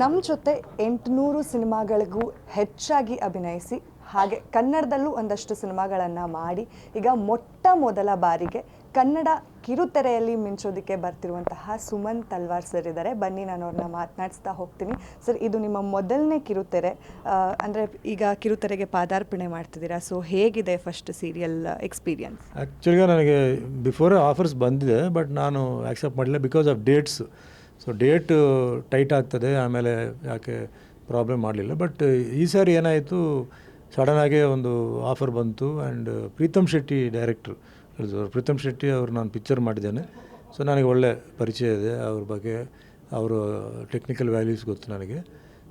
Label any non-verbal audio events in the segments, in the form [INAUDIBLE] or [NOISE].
ನಮ್ಮ ಜೊತೆ ಎಂಟುನೂರು ಸಿನಿಮಾಗಳಿಗೂ ಹೆಚ್ಚಾಗಿ ಅಭಿನಯಿಸಿ, ಹಾಗೆ ಕನ್ನಡದಲ್ಲೂ ಒಂದಷ್ಟು ಸಿನಿಮಾಗಳನ್ನು ಮಾಡಿ, ಈಗ ಮೊಟ್ಟ ಮೊದಲ ಬಾರಿಗೆ ಕನ್ನಡ ಕಿರುತೆರೆಯಲ್ಲಿ ಮಿಂಚೋದಿಕ್ಕೆ ಬರ್ತಿರುವಂತಹ ಸುಮನ್ ತಲ್ವಾರ್ ಸರ್ ಇದ್ದಾರೆ. ಬನ್ನಿ, ನಾನು ಅವ್ರನ್ನ ಮಾತನಾಡಿಸ್ತಾ ಹೋಗ್ತೀನಿ. ಸರ್ ಇದು ನಿಮ್ಮ ಮೊದಲನೇ ಕಿರುತೆರೆ. ಅಂದರೆ ಈಗ ಕಿರುತೆರೆಗೆ ಪಾದಾರ್ಪಣೆ ಮಾಡ್ತಿದ್ದೀರಾ? ಸೊ ಹೇಗಿದೆ ಫಸ್ಟ್ ಸೀರಿಯಲ್ ಎಕ್ಸ್ಪೀರಿಯನ್ಸ್ ಆ್ಯಕ್ಚುಲಿಗೆ ನನಗೆ ಬಿಫೋರ್ ಆಫರ್ಸ್ ಬಂದಿದೆ ಬಟ್ ನಾನು ಆ್ಯಕ್ಸೆಪ್ಟ್ ಮಾಡಲಿಲ್ಲ because of dates so date tight ಆಗ್ತದೆ, ಆಮೇಲೆ ಯಾಕೆ ಪ್ರಾಬ್ಲಮ್ ಮಾಡಲಿಲ್ಲ. ಬಟ್ ಈ ಸಾರಿ ಏನಾಯಿತು ಸಡನ್ನಾಗೆ ಒಂದು ಆಫರ್ ಬಂತು ಆ್ಯಂಡ್ ಪ್ರೀತಮ್ ಶೆಟ್ಟಿ ಡೈರೆಕ್ಟ್ರು ಪ್ರೀತಮ್ ಶೆಟ್ಟಿ ಅವರು ನಾನು ಪಿಕ್ಚರ್ ಮಾಡಿದ್ದೇನೆ. ಸೊ ನನಗೆ ಒಳ್ಳೆ ಪರಿಚಯ ಇದೆ, ಅವ್ರ ಬಗ್ಗೆ, ಅವರು ಟೆಕ್ನಿಕಲ್ ವ್ಯಾಲ್ಯೂಸ್ ಗೊತ್ತು ನನಗೆ.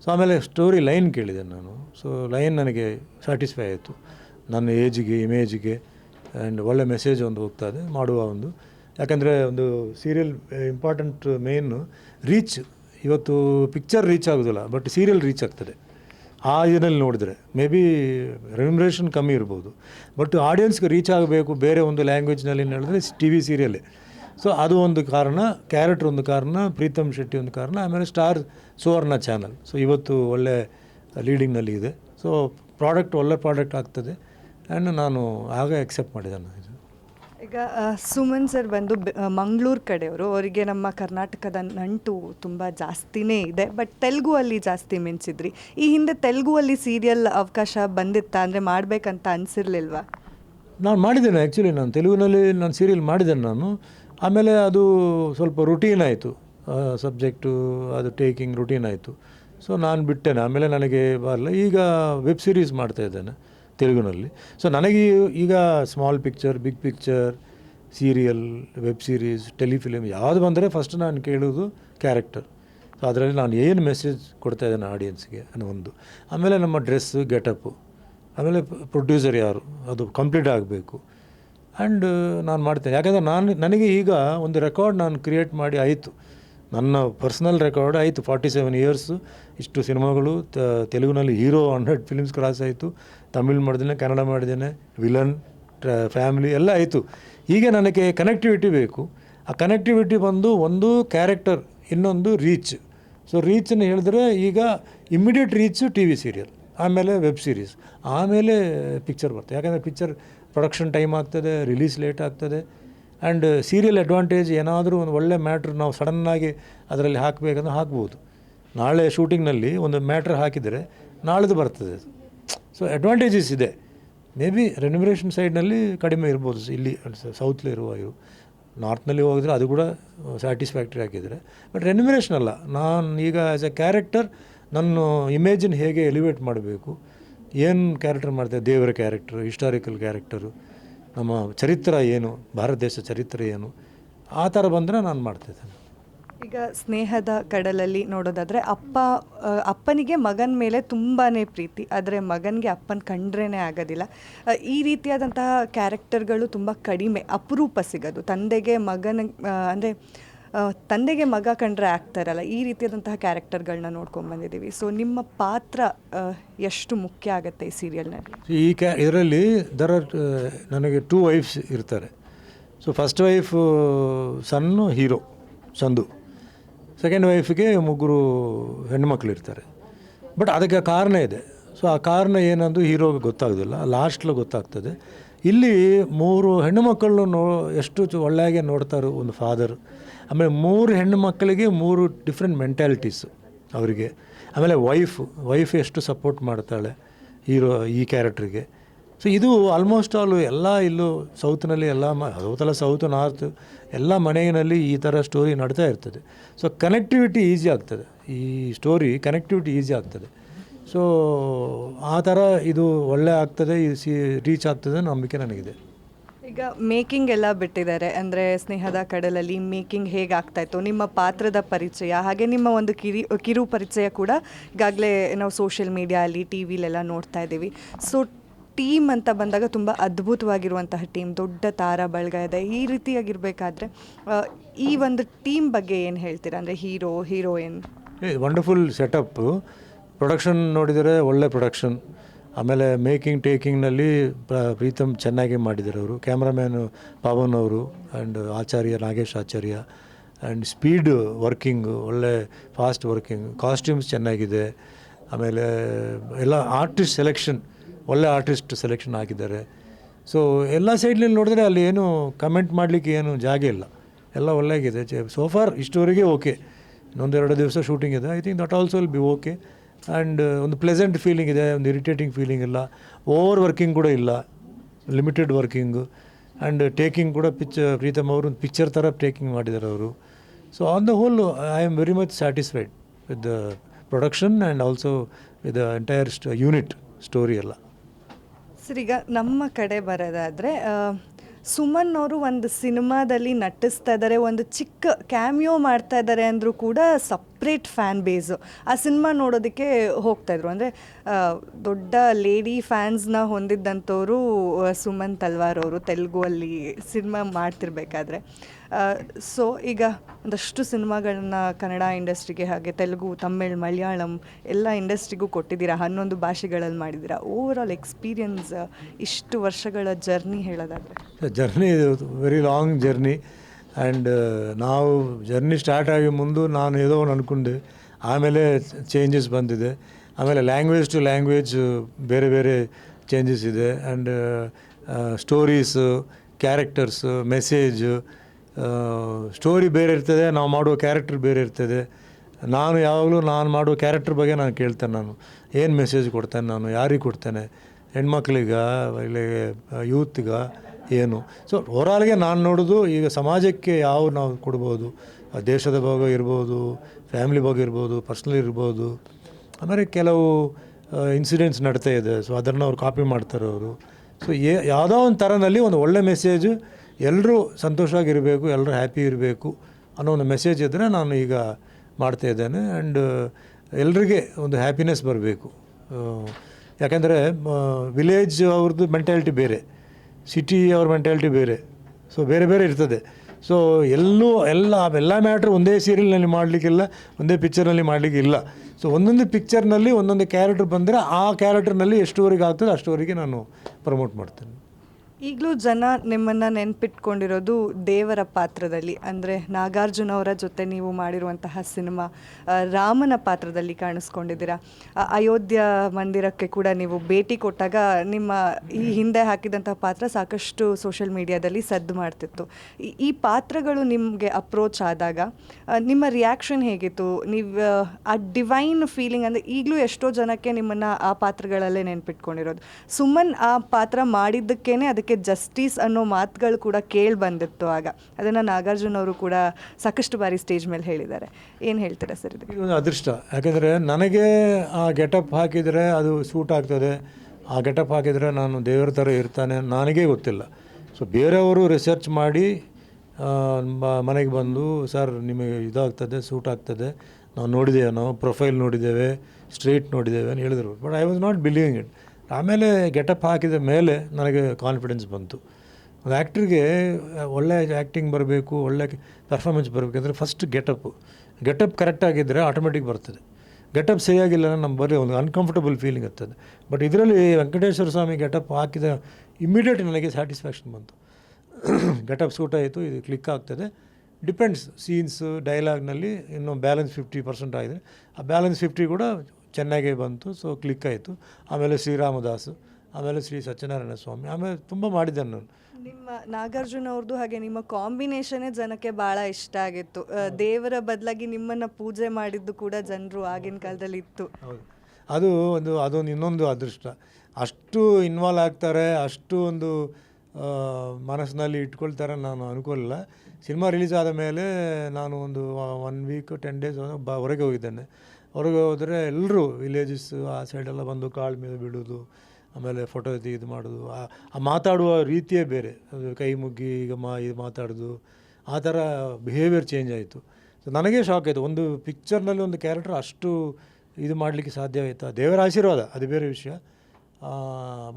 ಸೊ ಆಮೇಲೆ ಸ್ಟೋರಿ ಲೈನ್ ಕೇಳಿದೆ ನಾನು. ಸೊ ಲೈನ್ ನನಗೆ ಸ್ಯಾಟಿಸ್ಫೈ ಆಯಿತು. ನನ್ನ ಏಜಿಗೆ ಇಮೇಜಿಗೆ ಆ್ಯಂಡ್ ಒಳ್ಳೆ ಮೆಸೇಜ್ ಒಂದು ಹೋಗ್ತಾ ಇದೆ, ಮಾಡುವ ಒಂದು. ಯಾಕಂದರೆ ಒಂದು ಸೀರಿಯಲ್ ಇಂಪಾರ್ಟೆಂಟ್ ಮೇಯ್ನು ರೀಚ್ ಇವತ್ತು ಪಿಕ್ಚರ್ ರೀಚ್ ಆಗೋದಿಲ್ಲ ಬಟ್ ಸೀರಿಯಲ್ ರೀಚ್ ಆಗ್ತದೆ. ಆ ಇದರಲ್ಲಿ ನೋಡಿದರೆ ಮೇ ಬಿ ರೆಮ್ಯುರೇಷನ್ ಕಮ್ಮಿ ಇರ್ಬೋದು ಬಟ್ ಆಡಿಯನ್ಸ್ಗೆ ರೀಚ್ ಆಗಬೇಕು ಬೇರೆ ಒಂದು ಲ್ಯಾಂಗ್ವೇಜ್ನಲ್ಲಿ ಹೇಳಿದ್ರೆ ಟಿ ವಿ ಸೀರಿಯಲ್ಲೇ ಸೊ ಅದು ಒಂದು ಕಾರಣ ಕ್ಯಾರೆಕ್ಟರ್ ಒಂದು ಕಾರಣ, ಪ್ರೀತಮ್ ಶೆಟ್ಟಿ ಒಂದು ಕಾರಣ, ಆಮೇಲೆ ಸ್ಟಾರ್ ಸುವರ್ಣ ಚಾನಲ್ ಸೊ ಇವತ್ತು ಒಳ್ಳೆ ಲೀಡಿಂಗ್ನಲ್ಲಿ ಇದೆ. ಸೊ ಪ್ರಾಡಕ್ಟ್ ಒಳ್ಳೆ ಪ್ರಾಡಕ್ಟ್ ಆಗ್ತದೆ ಆ್ಯಂಡ್ ನಾನು ಆಗ ಎಕ್ಸೆಪ್ಟ್ ಮಾಡಿದೆ ನಾನು ಈಗ ಸುಮನ್ ಸರ್ ಬಂದು ಮಂಗಳೂರು ಕಡೆಯವರು, ಅವರಿಗೆ ನಮ್ಮ ಕರ್ನಾಟಕದ ನಂಟು ತುಂಬ ಜಾಸ್ತಿನೇ ಇದೆ, ಬಟ್ ತೆಲುಗು ಅಲ್ಲಿ ಜಾಸ್ತಿ ಮಿಂಚಿದ್ರಿ. ಈ ಹಿಂದೆ ತೆಲುಗು ಅಲ್ಲಿ ಸೀರಿಯಲ್ ಅವಕಾಶ ಬಂದಿತ್ತ ಅಂದರೆ ಮಾಡಬೇಕಂತ ಅನಿಸಿರ್ಲಿಲ್ವಾ? ನಾನು ಮಾಡಿದ್ದೇನೆ ಆ್ಯಕ್ಚುಲಿ ನಾನು ತೆಲುಗಿನಲ್ಲಿ ನಾನು ಸೀರಿಯಲ್ ಮಾಡಿದ್ದೇನೆ ನಾನು. ಆಮೇಲೆ ಅದು ಸ್ವಲ್ಪ ರುಟೀನ್ ಆಯಿತು ಸಬ್ಜೆಕ್ಟು ಅದು ಟೇಕಿಂಗ್ ರುಟೀನ್ ಆಯಿತು. ಸೊ ನಾನು ಬಿಟ್ಟೇನೆ, ಆಮೇಲೆ ನನಗೆ ಬರಲ್ಲ ಈಗ ವೆಬ್ ಸೀರೀಸ್ ಮಾಡ್ತಾ ಇದ್ದೇನೆ. ತೆಲುಗಿನಲ್ಲಿ. ಸೊ ನನಗೆ ಈಗ small picture big picture serial web series telefilm ಯಾವುದು ಬಂದರೆ ಫಸ್ಟ್ ನಾನು ಕೇಳೋದು ಕ್ಯಾರೆಕ್ಟರ್ ಸೊ ಅದರಲ್ಲಿ ನಾನು ಏನು ಮೆಸೇಜ್ ಕೊಡ್ತಾ ಇದ್ದೇನೆ ಆಡಿಯನ್ಸ್ಗೆ ಅನ್ನೋ ಒಂದು. ಆಮೇಲೆ ನಮ್ಮ ಡ್ರೆಸ್ಸು ಗೆಟಪ್ಪು ಆಮೇಲೆ ಪ್ರೊಡ್ಯೂಸರ್ ಯಾರು? ಅದು ಕಂಪ್ಲೀಟ್ ಆಗಬೇಕು. ಆ್ಯಂಡ್ ನಾನು ಮಾಡ್ತೇನೆ. ಯಾಕಂದರೆ ನಾನು, ನನಗೆ ಈಗ ಒಂದು ರೆಕಾರ್ಡ್ ನಾನು ಕ್ರಿಯೇಟ್ ಮಾಡಿ ಆಯಿತು. ನನ್ನ ಪರ್ಸ್ನಲ್ ರೆಕಾರ್ಡ್ ಆಯಿತು. ಫಾರ್ಟಿ ಸೆವೆನ್ ಇಯರ್ಸು ಇಷ್ಟು ಸಿನಿಮಾಗಳು ತೆಲುಗಿನಲ್ಲಿ ಹೀರೋ ಹಂಡ್ರೆಡ್ ಫಿಲ್ಮ್ಸ್ ಕ್ರಾಸ್ ಆಯಿತು. ತಮಿಳ್ ಮಾಡಿದ್ದೇನೆ, ಕನ್ನಡ ಮಾಡಿದ್ದೇನೆ ವಿಲನ್ ಫ್ಯಾಮಿಲಿ ಎಲ್ಲ ಆಯಿತು. ಈಗ ನನಗೆ ಕನೆಕ್ಟಿವಿಟಿ ಬೇಕು. ಆ ಕನೆಕ್ಟಿವಿಟಿ ಬಂದು ಒಂದು ಕ್ಯಾರೆಕ್ಟರ್ ಇನ್ನೊಂದು ರೀಚ್ ಸೊ ರೀಚನ್ನು ಹೇಳಿದ್ರೆ ಈಗ immediate reach T V serial ಆಮೇಲೆ ವೆಬ್ ಸೀರೀಸ್ ಆಮೇಲೆ ಪಿಕ್ಚರ್ ಬರ್ತದೆ. ಯಾಕಂದರೆ ಪಿಕ್ಚರ್ ಪ್ರೊಡಕ್ಷನ್ ಟೈಮ್ ಆಗ್ತದೆ ರಿಲೀಸ್ ಲೇಟ್ ಆಗ್ತದೆ. ಆ್ಯಂಡ್ ಸೀರಿಯಲ್ ಅಡ್ವಾಂಟೇಜ್ ಏನಾದರೂ ಒಂದು ಒಳ್ಳೆ ಮ್ಯಾಟ್ರ್ ನಾವು ಸಡನ್ನಾಗಿ ಅದರಲ್ಲಿ ಹಾಕಬೇಕಂದ್ರೆ ಹಾಕ್ಬೋದು. ನಾಳೆ ಶೂಟಿಂಗ್ನಲ್ಲಿ ಒಂದು ಮ್ಯಾಟ್ರ್ ಹಾಕಿದರೆ ನಾಳೆದು ಬರ್ತದೆ ಸೊ ಅಡ್ವಾಂಟೇಜಸ್ ಇದೆ. ಮೇ ಬಿ ರೆನ್ಯುಮರೇಷನ್ ಸೈಡ್ನಲ್ಲಿ ಕಡಿಮೆ ಇರ್ಬೋದು. ಇಲ್ಲಿ ಸೌತ್ಲಿ ಇರುವ ಇವು. ನಾರ್ತ್ನಲ್ಲಿ ಹೋಗಿದ್ರೆ ಅದು ಕೂಡ ಸ್ಯಾಟಿಸ್ಫ್ಯಾಕ್ಟ್ರಿ ಹಾಕಿದರೆ. ಬಟ್ ರೆನ್ಯುಮರೇಷನ್ ಅಲ್ಲ. ನಾನು ಈಗ ಆ್ಯಸ್ ಎ ಕ್ಯಾರೆಕ್ಟರ್ ನನ್ನ ಇಮೇಜನ್ನು ಹೇಗೆ ಎಲಿವೇಟ್ ಮಾಡಬೇಕು? ಏನು ಕ್ಯಾರೆಕ್ಟರ್ ಮಾಡ್ತೇವೆ ದೇವರ ಕ್ಯಾರೆಕ್ಟರು ಹಿಸ್ಟಾರಿಕಲ್ ಕ್ಯಾರೆಕ್ಟರು ನಮ್ಮ ಚರಿತ್ರ ಏನು, ಭಾರತ ದೇಶ ಚರಿತ್ರೆ ಏನು, ಆ ಥರ ಬಂದರೆ ನಾನು ಮಾಡ್ತಿದ್ದೇನೆ. ಈಗ ಸ್ನೇಹದ ಕಡಲಲ್ಲಿ ನೋಡೋದಾದರೆ ಅಪ್ಪ ಅಪ್ಪನಿಗೆ ಮಗನ ಮೇಲೆ ತುಂಬಾ ಪ್ರೀತಿ, ಆದರೆ ಮಗನಿಗೆ ಅಪ್ಪನ ಕಂಡ್ರೇ ಆಗೋದಿಲ್ಲ. ಈ ರೀತಿಯಾದಂತಹ ಕ್ಯಾರೆಕ್ಟರ್ಗಳು ತುಂಬ ಕಡಿಮೆ, ಅಪರೂಪ ಸಿಗೋದು. ತಂದೆಗೆ ಮಗನ ಅಂದರೆ ತಂದೆಗೆ ಮಗ ಕಂಡ್ರೆ ಆಗ್ತಾರಲ್ಲ ಈ ರೀತಿಯಾದಂತಹ ಕ್ಯಾರೆಕ್ಟರ್ಗಳನ್ನ ನೋಡ್ಕೊಂಡು ಬಂದಿದ್ದೀವಿ. ಸೊ, ನಿಮ್ಮ ಪಾತ್ರ ಎಷ್ಟು ಮುಖ್ಯ ಆಗುತ್ತೆ ಈ ಸೀರಿಯಲ್ನಲ್ಲಿ? ಈ ಕ್ಯಾ, ಇದರಲ್ಲಿ ದರ್ ಆರ್ ನನಗೆ ಟೂ ವೈಫ್ಸ್ ಇರ್ತಾರೆ. So first wife son, hero, ಸಂದು. Second ವೈಫಿಗೆ ಮುಗ್ಗರು ಹೆಣ್ಮಕ್ಳು ಇರ್ತಾರೆ. ಬಟ್ ಅದಕ್ಕೆ ಕಾರಣ ಇದೆ. ಸೊ ಆ ಕಾರಣ ಏನಂದು ಹೀರೋಗೆ ಗೊತ್ತಾಗೋದಿಲ್ಲ. ಲಾಸ್ಟ್ಲು ಗೊತ್ತಾಗ್ತದೆ. ಇಲ್ಲಿ ಮೂರು ಹೆಣ್ಣು ಮಕ್ಕಳನ್ನು ನೋ, ಎಷ್ಟು ಒಳ್ಳೆಯಾಗೆ ನೋಡ್ತಾರೋ ಒಂದು ಫಾದರ್ ಆಮೇಲೆ ಮೂರು ಹೆಣ್ಣು ಮಕ್ಕಳಿಗೆ ಮೂರು ಡಿಫ್ರೆಂಟ್ ಮೆಂಟ್ಯಾಲಿಟೀಸು ಅವರಿಗೆ. ಆಮೇಲೆ ವೈಫ್ ವೈಫ್ ಎಷ್ಟು ಸಪೋರ್ಟ್ ಮಾಡ್ತಾಳೆ ಹೀರೋ, ಈ ಕ್ಯಾರೆಕ್ಟ್ರಿಗೆ ಸೊ ಇದು ಆಲ್ಮೋಸ್ಟ್ ಆಲ್ ಎಲ್ಲ ಇಲ್ಲೂ ಸೌತ್ನಲ್ಲಿ ಎಲ್ಲ ಮ, ಸೌತಲ್ಲ ಸೌತ್, ನಾರ್ತ್ ಎಲ್ಲ ಮನೆಯಲ್ಲಿ ಈ ಥರ ಸ್ಟೋರಿ ನಡ್ತಾ ಇರ್ತದೆ. ಸೊ ಕನೆಕ್ಟಿವಿಟಿ ಈಸಿ ಆಗ್ತದೆ. ಈ ಸ್ಟೋರಿ ಕನೆಕ್ಟಿವಿಟಿ ಈಸಿ ಆಗ್ತದೆ. ಸೊ ಆ ಥರ ಇದು ಒಳ್ಳೆ ಆಗ್ತದೆ, ಈ ಸಿ ರೀಚ್ ಆಗ್ತದೆ ನಂಬಿಕೆ ನನಗಿದೆ. ಈಗ ಮೇಕಿಂಗ್ ಎಲ್ಲ ಬಿಟ್ಟಿದ್ದಾರೆ. ಅಂದರೆ ಸ್ನೇಹದ ಕಡಲಲ್ಲಿ ಮೇಕಿಂಗ್ ಹೇಗೆ ಆಗ್ತಾ ಇತ್ತು? ನಿಮ್ಮ ಪಾತ್ರದ ಪರಿಚಯ, ಹಾಗೆ ನಿಮ್ಮ ಒಂದು ಕಿರಿ, ಕಿರು ಪರಿಚಯ ಕೂಡ ಈಗಾಗಲೇ ನಾವು ಸೋಷಿಯಲ್ ಮೀಡಿಯಾ ಅಲ್ಲಿ ಟಿ ವಿಲೆಲ್ಲ ನೋಡ್ತಾ ಇದ್ದೀವಿ. ಸೊ ಟೀಮ್ ಅಂತ ಬಂದಾಗ ತುಂಬ ಅದ್ಭುತವಾಗಿರುವಂತಹ ಟೀಮ್ ದೊಡ್ಡ ತಾರಾ ಬಳಗ ಇದೆ ಈ ರೀತಿಯಾಗಿರಬೇಕಾದ್ರೆ ಈ ಒಂದು ಟೀಮ್ ಬಗ್ಗೆ ಏನು ಹೇಳ್ತೀರಾ? ಅಂದರೆ hero heroine wonderful setup production ನೋಡಿದರೆ ಒಳ್ಳೆ ಪ್ರೊಡಕ್ಷನ್ ಆಮೇಲೆ ಮೇಕಿಂಗ್ ಟೇಕಿಂಗ್ನಲ್ಲಿ ಪ್ರೀತಮ್ ಚೆನ್ನಾಗಿ ಮಾಡಿದ್ದಾರೆ ಅವರು. ಕ್ಯಾಮ್ರಾಮ್ಯಾನು ಪವನ್ ಅವರು and Acharya Nagesh Acharya and speed working ಒಳ್ಳೆ ಫಾಸ್ಟ್ ವರ್ಕಿಂಗ್ ಕಾಸ್ಟ್ಯೂಮ್ಸ್ ಚೆನ್ನಾಗಿದೆ. ಆಮೇಲೆ ಎಲ್ಲ ಆರ್ಟಿಸ್ಟ್ ಸೆಲೆಕ್ಷನ್ ಒಳ್ಳೆ ಆರ್ಟಿಸ್ಟ್ ಸೆಲೆಕ್ಷನ್ ಹಾಕಿದ್ದಾರೆ ಸೊ ಎಲ್ಲ ಸೈಡ್ನಲ್ಲಿ ನೋಡಿದ್ರೆ ಅಲ್ಲಿ ಏನು ಕಮೆಂಟ್ ಮಾಡಲಿಕ್ಕೆ ಏನು ಜಾಗ ಇಲ್ಲ. ಎಲ್ಲ ಒಳ್ಳೆಗಿದೆ. ಸೋಫಾರ್ ಇಷ್ಟವರೆಗೆ ಓಕೆ ಇನ್ನೊಂದೆರಡು ದಿವಸ ಶೂಟಿಂಗ್ ಇದೆ. I think that also will be okay and ಒಂದು ಪ್ಲೆಸೆಂಟ್ ಫೀಲಿಂಗ್ ಇದೆ, ಒಂದು ಇರಿಟೇಟಿಂಗ್ ಫೀಲಿಂಗ್ ಇಲ್ಲ. ಓವರ್ ವರ್ಕಿಂಗ್ ಕೂಡ ಇಲ್ಲ. ಲಿಮಿಟೆಡ್ ವರ್ಕಿಂಗು ಆ್ಯಂಡ್ ಟೇಕಿಂಗ್ ಕೂಡ ಪಿಕ್ಚರ್ ಪ್ರೀತಮ್ ಅವರು ಒಂದು ಪಿಕ್ಚರ್ ಥರ ಟೇಕಿಂಗ್ ಮಾಡಿದ್ದಾರೆ ಅವರು. So on the whole I am very much satisfied with the production and also with the entire unit story ಎಲ್ಲ. ಸರ್ ಈಗ ನಮ್ಮ ಕಡೆ ಬರೋದಾದರೆ ಸುಮನ್ ಅವರು ಒಂದು ಸಿನಿಮಾದಲ್ಲಿ ನಟಿಸ್ತಾ ಇದ್ದಾರೆ ಒಂದು ಚಿಕ್ಕ ಕ್ಯಾಮಿಯೋ ಮಾಡ್ತಾ ಇದ್ದಾರೆ ಅಂದರೂ ಕೂಡ ಸಪ್ರೇಟ್ ಫ್ಯಾನ್ ಬೇಸು. ಆ ಸಿನಿಮಾ ನೋಡೋದಕ್ಕೆ ಹೋಗ್ತಾಯಿದ್ರು ಅಂದರೆ ದೊಡ್ಡ ಲೇಡಿ ಫ್ಯಾನ್ಸ್ನ ಹೊಂದಿದ್ದಂಥವರು ಸುಮನ್ ತಲ್ವಾರ್ ಅವರು ತೆಲುಗು ಅಲ್ಲಿ ಸಿನಿಮಾ ಮಾಡ್ತಿರ್ಬೇಕಾದ್ರೆ. ಸೊ, ಈಗ ಒಂದಷ್ಟು ಸಿನಿಮಾಗಳನ್ನ ಕನ್ನಡ ಇಂಡಸ್ಟ್ರಿಗೆ ಹಾಗೆ ತೆಲುಗು, ತಮಿಳ್, ಮಲಯಾಳಂ ಎಲ್ಲ ಇಂಡಸ್ಟ್ರಿಗೂ ಕೊಟ್ಟಿದ್ದೀರಾ? ಹನ್ನೊಂದು ಭಾಷೆಗಳಲ್ಲಿ ಮಾಡಿದ್ದೀರಾ? ಓವರ್ ಆಲ್ ಎಕ್ಸ್ಪೀರಿಯನ್ಸ್ ಇಷ್ಟು ವರ್ಷಗಳ ಜರ್ನಿ ಹೇಳೋದಾದರೆ. Journey very long journey and ನಾವು ಜರ್ನಿ ಸ್ಟಾರ್ಟ್ ಆಗಿ ಮುಂದೆ ನಾನು ಏನೋ ಒಂದು ಅಂದ್ಕೊಂಡೆ ಆಮೇಲೆ ಚೇಂಜಸ್ ಬಂದಿದೆ. ಆಮೇಲೆ ಲ್ಯಾಂಗ್ವೇಜ್ ಟು ಲ್ಯಾಂಗ್ವೇಜ್ ಬೇರೆ ಬೇರೆ ಚೇಂಜಸ್ ಇದೆ. And stories characters message story ಬೇರೆ ಇರ್ತದೆ, ನಾವು ಮಾಡುವ ಕ್ಯಾರೆಕ್ಟರ್ ಬೇರೆ ಇರ್ತದೆ. ನಾನು ಯಾವಾಗಲೂ ನಾನು ಮಾಡುವ ಕ್ಯಾರೆಕ್ಟರ್ ಬಗ್ಗೆ ನಾನು ಕೇಳ್ತೇನೆ ನಾನು. ಏನು ಮೆಸೇಜ್ ಕೊಡ್ತೇನೆ ನಾನು, ಯಾರಿಗೆ ಕೊಡ್ತೇನೆ? ಹೆಣ್ಮಕ್ಳಿಗ, ಇಲ್ಲಿ ಯೂತ್ಗ ಏನು? ಸೊ ಓವರಾಲ್ಗೆ ನಾನು ನೋಡೋದು ಈಗ ಸಮಾಜಕ್ಕೆ ಯಾವ ನಾವು ಕೊಡ್ಬೋದು? ದೇಶದ ಭಾಗ ಇರ್ಬೋದು ಫ್ಯಾಮಿಲಿ ಭಾಗ ಇರ್ಬೋದು ಪರ್ಸ್ನಲ್ ಇರ್ಬೋದು. ಆಮೇಲೆ ಕೆಲವು ಇನ್ಸಿಡೆಂಟ್ಸ್ ನಡ್ತಾ ಇದೆ. ಸೊ ಅದನ್ನು ಅವ್ರು ಕಾಪಿ ಮಾಡ್ತಾರೆ ಅವರು. ಸೊ ಯಾವುದೋ ಒಂದು ಥರನಲ್ಲಿ ಒಂದು ಒಳ್ಳೆ ಮೆಸೇಜು ಎಲ್ಲರೂ ಸಂತೋಷವಾಗಿರಬೇಕು, ಎಲ್ಲರೂ ಹ್ಯಾಪಿ ಇರಬೇಕು ಅನ್ನೋ ಒಂದು ಮೆಸೇಜ್ ಇದ್ದರೆ ನಾನು ಈಗ ಮಾಡ್ತಾ ಇದ್ದೇನೆ. ಆ್ಯಂಡ್ ಎಲ್ರಿಗೆ ಒಂದು ಹ್ಯಾಪಿನೆಸ್ ಬರಬೇಕು. ಯಾಕೆಂದರೆ ವಿಲೇಜ್ ಅವ್ರದ್ದು ಮೆಂಟ್ಯಾಲಿಟಿ ಬೇರೆ ಸಿಟಿ ಅವ್ರ ಮೆಂಟ್ಯಾಲಿಟಿ ಬೇರೆ. ಸೊ ಬೇರೆ ಬೇರೆ ಇರ್ತದೆ. ಸೊ ಎಲ್ಲೂ, ಎಲ್ಲ ಎಲ್ಲ ಮ್ಯಾಟ್ರ್ ಒಂದೇ ಸೀರಿಯಲ್ನಲ್ಲಿ ಮಾಡಲಿಕ್ಕಿಲ್ಲ, ಒಂದೇ ಪಿಕ್ಚರ್ನಲ್ಲಿ ಮಾಡಲಿಕ್ಕಿಲ್ಲ. ಸೊ ಒಂದೊಂದು ಪಿಕ್ಚರ್ನಲ್ಲಿ ಒಂದೊಂದು ಕ್ಯಾರೆಕ್ಟರ್ ಬಂದರೆ ಆ ಕ್ಯಾರೆಕ್ಟರ್ನಲ್ಲಿ ಎಷ್ಟುವರೆಗೆ ಆಗ್ತದೆ ಅಷ್ಟುವರೆಗೆ ನಾನು ಪ್ರಮೋಟ್ ಮಾಡ್ತೇನೆ. ಈಗಲೂ ಜನ ನಿಮ್ಮನ್ನು ನೆನ್ಪಿಟ್ಕೊಂಡಿರೋದು ದೇವರ ಪಾತ್ರದಲ್ಲಿ. ಅಂದರೆ ನಾಗಾರ್ಜುನ ಅವರ ಜೊತೆ ನೀವು ಮಾಡಿರುವಂತಹ ಸಿನಿಮಾ ರಾಮನ ಪಾತ್ರದಲ್ಲಿ ಕಾಣಿಸ್ಕೊಂಡಿದ್ದೀರಾ. ಅಯೋಧ್ಯ ಮಂದಿರಕ್ಕೆ ಕೂಡ ನೀವು ಭೇಟಿ ಕೊಟ್ಟಾಗ ನಿಮ್ಮ ಈ ಹಿಂದೆ ಹಾಕಿದಂತಹ ಪಾತ್ರ ಸಾಕಷ್ಟು ಸೋಷಿಯಲ್ ಮೀಡಿಯಾದಲ್ಲಿ ಸದ್ದು ಮಾಡ್ತಿತ್ತು. ಈ- ಪಾತ್ರಗಳು ನಿಮಗೆ ಅಪ್ರೋಚ್ ಆದಾಗ ನಿಮ್ಮ ರಿಯಾಕ್ಷನ್ ಹೇಗಿತ್ತು? ನೀವು, ಆ ಡಿವೈನ್ ಫೀಲಿಂಗ್ ಅಂದರೆ ಈಗಲೂ ಎಷ್ಟೋ ಜನಕ್ಕೆ ನಿಮ್ಮನ್ನು ಆ ಪಾತ್ರಗಳಲ್ಲೇ ನೆನ್ಪಿಟ್ಕೊಂಡಿರೋದು. ಸುಮ್ಮನ್ ಆ ಪಾತ್ರ ಮಾಡಿದ್ದಕ್ಕೇನೆ ಅದಕ್ಕೆ ಜಸ್ಟಿಸ್ ಅನ್ನೋ ಮಾತುಗಳು ಕೂಡ ಕೇಳಿ ಬಂದಿತ್ತು ಆಗ. ಅದನ್ನು ನಾಗಾರ್ಜುನ ಅವರು ಕೂಡ ಸಾಕಷ್ಟು ಬಾರಿ ಸ್ಟೇಜ್ ಮೇಲೆ ಹೇಳಿದ್ದಾರೆ. ಏನು ಹೇಳ್ತೀರಾ ಸರ್ ಇದು? ಒಂದು ಅದೃಷ್ಟ. ಯಾಕೆಂದರೆ ನನಗೆ ಆ ಗೆಟಪ್ ಹಾಕಿದರೆ ಅದು ಸೂಟ್ ಆಗ್ತದೆ. ಆ ಗೆಟಪ್ ಹಾಕಿದರೆ ನಾನು ದೇವರ ಥರ ಇರ್ತಾನೆ ನನಗೇ ಗೊತ್ತಿಲ್ಲ. ಸೊ ಬೇರೆಯವರು ರಿಸರ್ಚ್ ಮಾಡಿ ಮನೆಗೆ ಬಂದು, ಸರ್, ನಿಮಗೆ ಇದಾಗ್ತದೆ, ಸೂಟ್ ಆಗ್ತದೆ. ನಾವು ನೋಡಿದ್ದೇವೆ ನಾವು? ಪ್ರೊಫೈಲ್ ನೋಡಿದ್ದೇವೆ ಸ್ಟ್ರೀಟ್ ನೋಡಿದ್ದೇವೆ, ಅಂತ ಹೇಳಿದರು. But I was not believing it ಆಮೇಲೆ ಗೆಟಪ್ ಹಾಕಿದ ಮೇಲೆ ನನಗೆ ಕಾನ್ಫಿಡೆನ್ಸ್ ಬಂತು. ಒಂದು ಆ್ಯಕ್ಟ್ರಿಗೆ ಒಳ್ಳೆ ಆ್ಯಕ್ಟಿಂಗ್ ಬರಬೇಕು, ಒಳ್ಳೆ ಪರ್ಫಾರ್ಮೆನ್ಸ್ ಬರಬೇಕಂದ್ರೆ ಫಸ್ಟ್ ಗೆಟಪ್. ಗೆಟಪ್ ಕರೆಕ್ಟಾಗಿದ್ದರೆ ಆಟೋಮೆಟಿಕ್ ಬರ್ತದೆ. ಗೆಟಪ್ ಸರಿಯಾಗಿಲ್ಲ ನಮ್ಮ ಬರೀ ಒಂದು ಅನ್ಕಂಫರ್ಟಬಲ್ ಫೀಲಿಂಗ್ ಇರ್ತದೆ. ಬಟ್ ಇದರಲ್ಲಿ ವೆಂಕಟೇಶ್ವರ ಸ್ವಾಮಿ ಗೆಟಪ್ ಹಾಕಿದ ಇಮ್ಮಿಡಿಯೇಟ್ ನನಗೆ ಸ್ಯಾಟಿಸ್ಫ್ಯಾಕ್ಷನ್ ಬಂತು. [COUGHS] ಗೆಟಪ್ ಸೂಟ್ ಆಯಿತು, ಇದು ಕ್ಲಿಕ್ ಆಗ್ತದೆ. ಡಿಪೆಂಡ್ಸ್ ಸೀನ್ಸ್ ಡೈಲಾಗ್ನಲ್ಲಿ ಇನ್ನೂ ಬ್ಯಾಲೆನ್ಸ್ ಫಿಫ್ಟಿ ಪರ್ಸೆಂಟ್ ಆಗಿದೆ. ಆ ಬ್ಯಾಲೆನ್ಸ್ ಫಿಫ್ಟಿ ಕೂಡ ಚೆನ್ನಾಗೇ ಬಂತು ಸೊ ಕ್ಲಿಕ್ ಆಯಿತು. ಆಮೇಲೆ ಶ್ರೀರಾಮದಾಸು ಆಮೇಲೆ ಶ್ರೀ ಸತ್ಯನಾರಾಯಣ ಸ್ವಾಮಿ ಆಮೇಲೆ ತುಂಬ ಮಾಡಿದ್ದೆ ನಾನು. ನಿಮ್ಮ ನಾಗಾರ್ಜುನ ಅವ್ರದ್ದು ಹಾಗೆ ನಿಮ್ಮ ಕಾಂಬಿನೇಷನೇ ಜನಕ್ಕೆ ಭಾಳ ಇಷ್ಟ ಆಗಿತ್ತು. ದೇವರ ಬದಲಾಗಿ ನಿಮ್ಮನ್ನು ಪೂಜೆ ಮಾಡಿದ್ದು ಕೂಡ ಜನರು ಆಗಿನ ಕಾಲದಲ್ಲಿ ಇತ್ತು. ಹೌದು. ಅದು ಒಂದು ಅದೊಂದು ಇನ್ನೊಂದು ಅದೃಷ್ಟ. ಅಷ್ಟು ಇನ್ವಾಲ್ವ್ ಆಗ್ತಾರೆ ಅಷ್ಟು ಒಂದು ಮನಸ್ಸಿನಲ್ಲಿ ಇಟ್ಕೊಳ್ತಾರೆ ನಾನು ಅನ್ಕೊಳ್ಳಿಲ್ಲ ಸಿನಿಮಾ ರಿಲೀಸ್ ಆದ ಮೇಲೆ ನಾನು ಒಂದು ಒನ್ ವೀಕ್ ಟೆನ್ ಡೇಸ್ ಬ ಹೊರಗೆ ಹೋಗಿದ್ದೇನೆ. ಹೊರಗೆ ಹೋದರೆ ಎಲ್ಲರೂ ವಿಲೇಜಸ್ ಆ ಸೈಡೆಲ್ಲ ಬಂದು ಕಾಳು ಮೇಲೆ ಬಿಡೋದು, ಆಮೇಲೆ ಫೋಟೋ ಇದು ಮಾಡೋದು. ಆ ಮಾತಾಡುವ ರೀತಿಯೇ ಬೇರೆ. ಕೈ ಮುಗ್ಗಿ ಈಗ ಮಾ, ಇದು ಮಾತಾಡೋದು. ಆ ಥರ ಬಿಹೇವಿಯರ್ ಚೇಂಜ್ ಆಯಿತು. ಸೊ ನನಗೆ ಶಾಕ್ ಆಯಿತು. ಒಂದು ಪಿಕ್ಚರ್ನಲ್ಲಿ ಒಂದು ಕ್ಯಾರೆಕ್ಟರ್ ಅಷ್ಟು ಇದು ಮಾಡಲಿಕ್ಕೆ ಸಾಧ್ಯ ಆಯಿತು? ದೇವರ ಆಶೀರ್ವಾದ, ಅದು ಬೇರೆ ವಿಷಯ.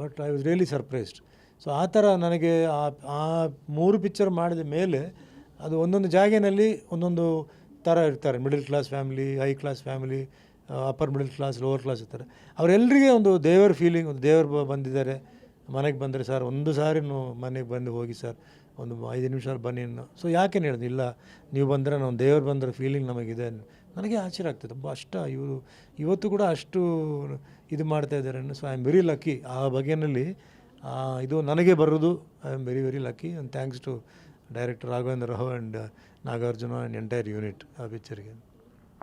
But I was really surprised so ಆ ಥರ ನನಗೆ ಆ ಆ ಮೂರು ಪಿಕ್ಚರ್ ಮಾಡಿದ ಮೇಲೆ ಅದು ಒಂದೊಂದು ಜಾಗೆಯಲ್ಲಿ ಒಂದೊಂದು ಥರ ಇರ್ತಾರೆ middle class family high class family upper middle class lower class ಇರ್ತಾರೆ. ಅವರೆಲ್ಲರಿಗೆ ಒಂದು ದೇವರ ಫೀಲಿಂಗ್ ಒಂದು ದೇವರು ಬಂದಿದ್ದಾರೆ, ಮನೆಗೆ ಬಂದರೆ ಸರ್ ಒಂದು ಸಾರಿ ಮನೆಗೆ ಬಂದು ಹೋಗಿ ಸರ್ ಒಂದು ಐದು ನಿಮಿಷ ಬನ್ನಿ ಸೊ ಯಾಕೆ ಹೇಳಿದೆ? ಇಲ್ಲ, ನೀವು ಬಂದರೆ ನಾವು ದೇವ್ರು ಬಂದರೆ ಫೀಲಿಂಗ್ ನಮಗಿದೆ ನನಗೆ ಆಶ್ಚರ್ಯ ಆಗ್ತದೆ ತುಂಬ ಅಷ್ಟ ಇವರು, ಇವತ್ತು ಕೂಡ ಅಷ್ಟು ಇದು ಮಾಡ್ತಾ ಇದ್ದಾರೆ so I am very lucky ಆ ಬಗೆಯಲ್ಲಿ ಇದು ನನಗೆ ಬರೋದು I am very very lucky and thanks to director Raghavendra Rao and Nagarjuna and entire unit ಆ ಪಿಕ್ಚರ್ಗೆ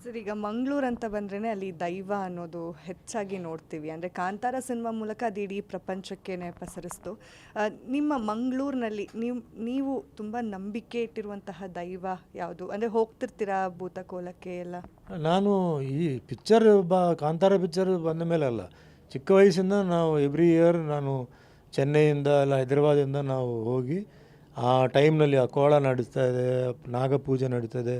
ಸರ್ ಈಗ ಮಂಗಳೂರು ಅಂತ ಬಂದ್ರೇ ಅಲ್ಲಿ ದೈವ ಅನ್ನೋದು ಹೆಚ್ಚಾಗಿ ನೋಡ್ತೀವಿ. ಅಂದರೆ ಕಾಂತಾರ ಸಿನಿಮಾ ಮೂಲಕ ಅದು ಇಡೀ ಪ್ರಪಂಚಕ್ಕೇನೆ ಪಸರಿಸ್ತು. ಆ, ನಿಮ್ಮ ಮಂಗಳೂರಿನಲ್ಲಿ ನೀವು ನೀವು ತುಂಬ ನಂಬಿಕೆ ಇಟ್ಟಿರುವಂತಹ ದೈವ ಯಾವುದು? ಅಂದರೆ ಹೋಗ್ತಿರ್ತೀರಾ ಭೂತಕೋಲಕ್ಕೆ ಎಲ್ಲ? ನಾನು ಈ ಪಿಕ್ಚರ್ ಬ ಕಾಂತಾರ ಪಿಕ್ಚರ್ ಬಂದ ಮೇಲೆ ಅಲ್ಲ. ಚಿಕ್ಕ ವಯಸ್ಸಿಂದ ನಾವು ಎವ್ರಿ ಇಯರ್ ನಾನು ಚೆನ್ನೈಯಿಂದ ಅಲ್ಲ ಹೈದರಾಬಾದಿಂದ ನಾವು ಹೋಗಿ ಆ ಟೈಮ್ನಲ್ಲಿ ಆ ಕೋಳ ನಡೀತಾ ಇದೆ, ನಾಗಪೂಜೆ ಇದೆ.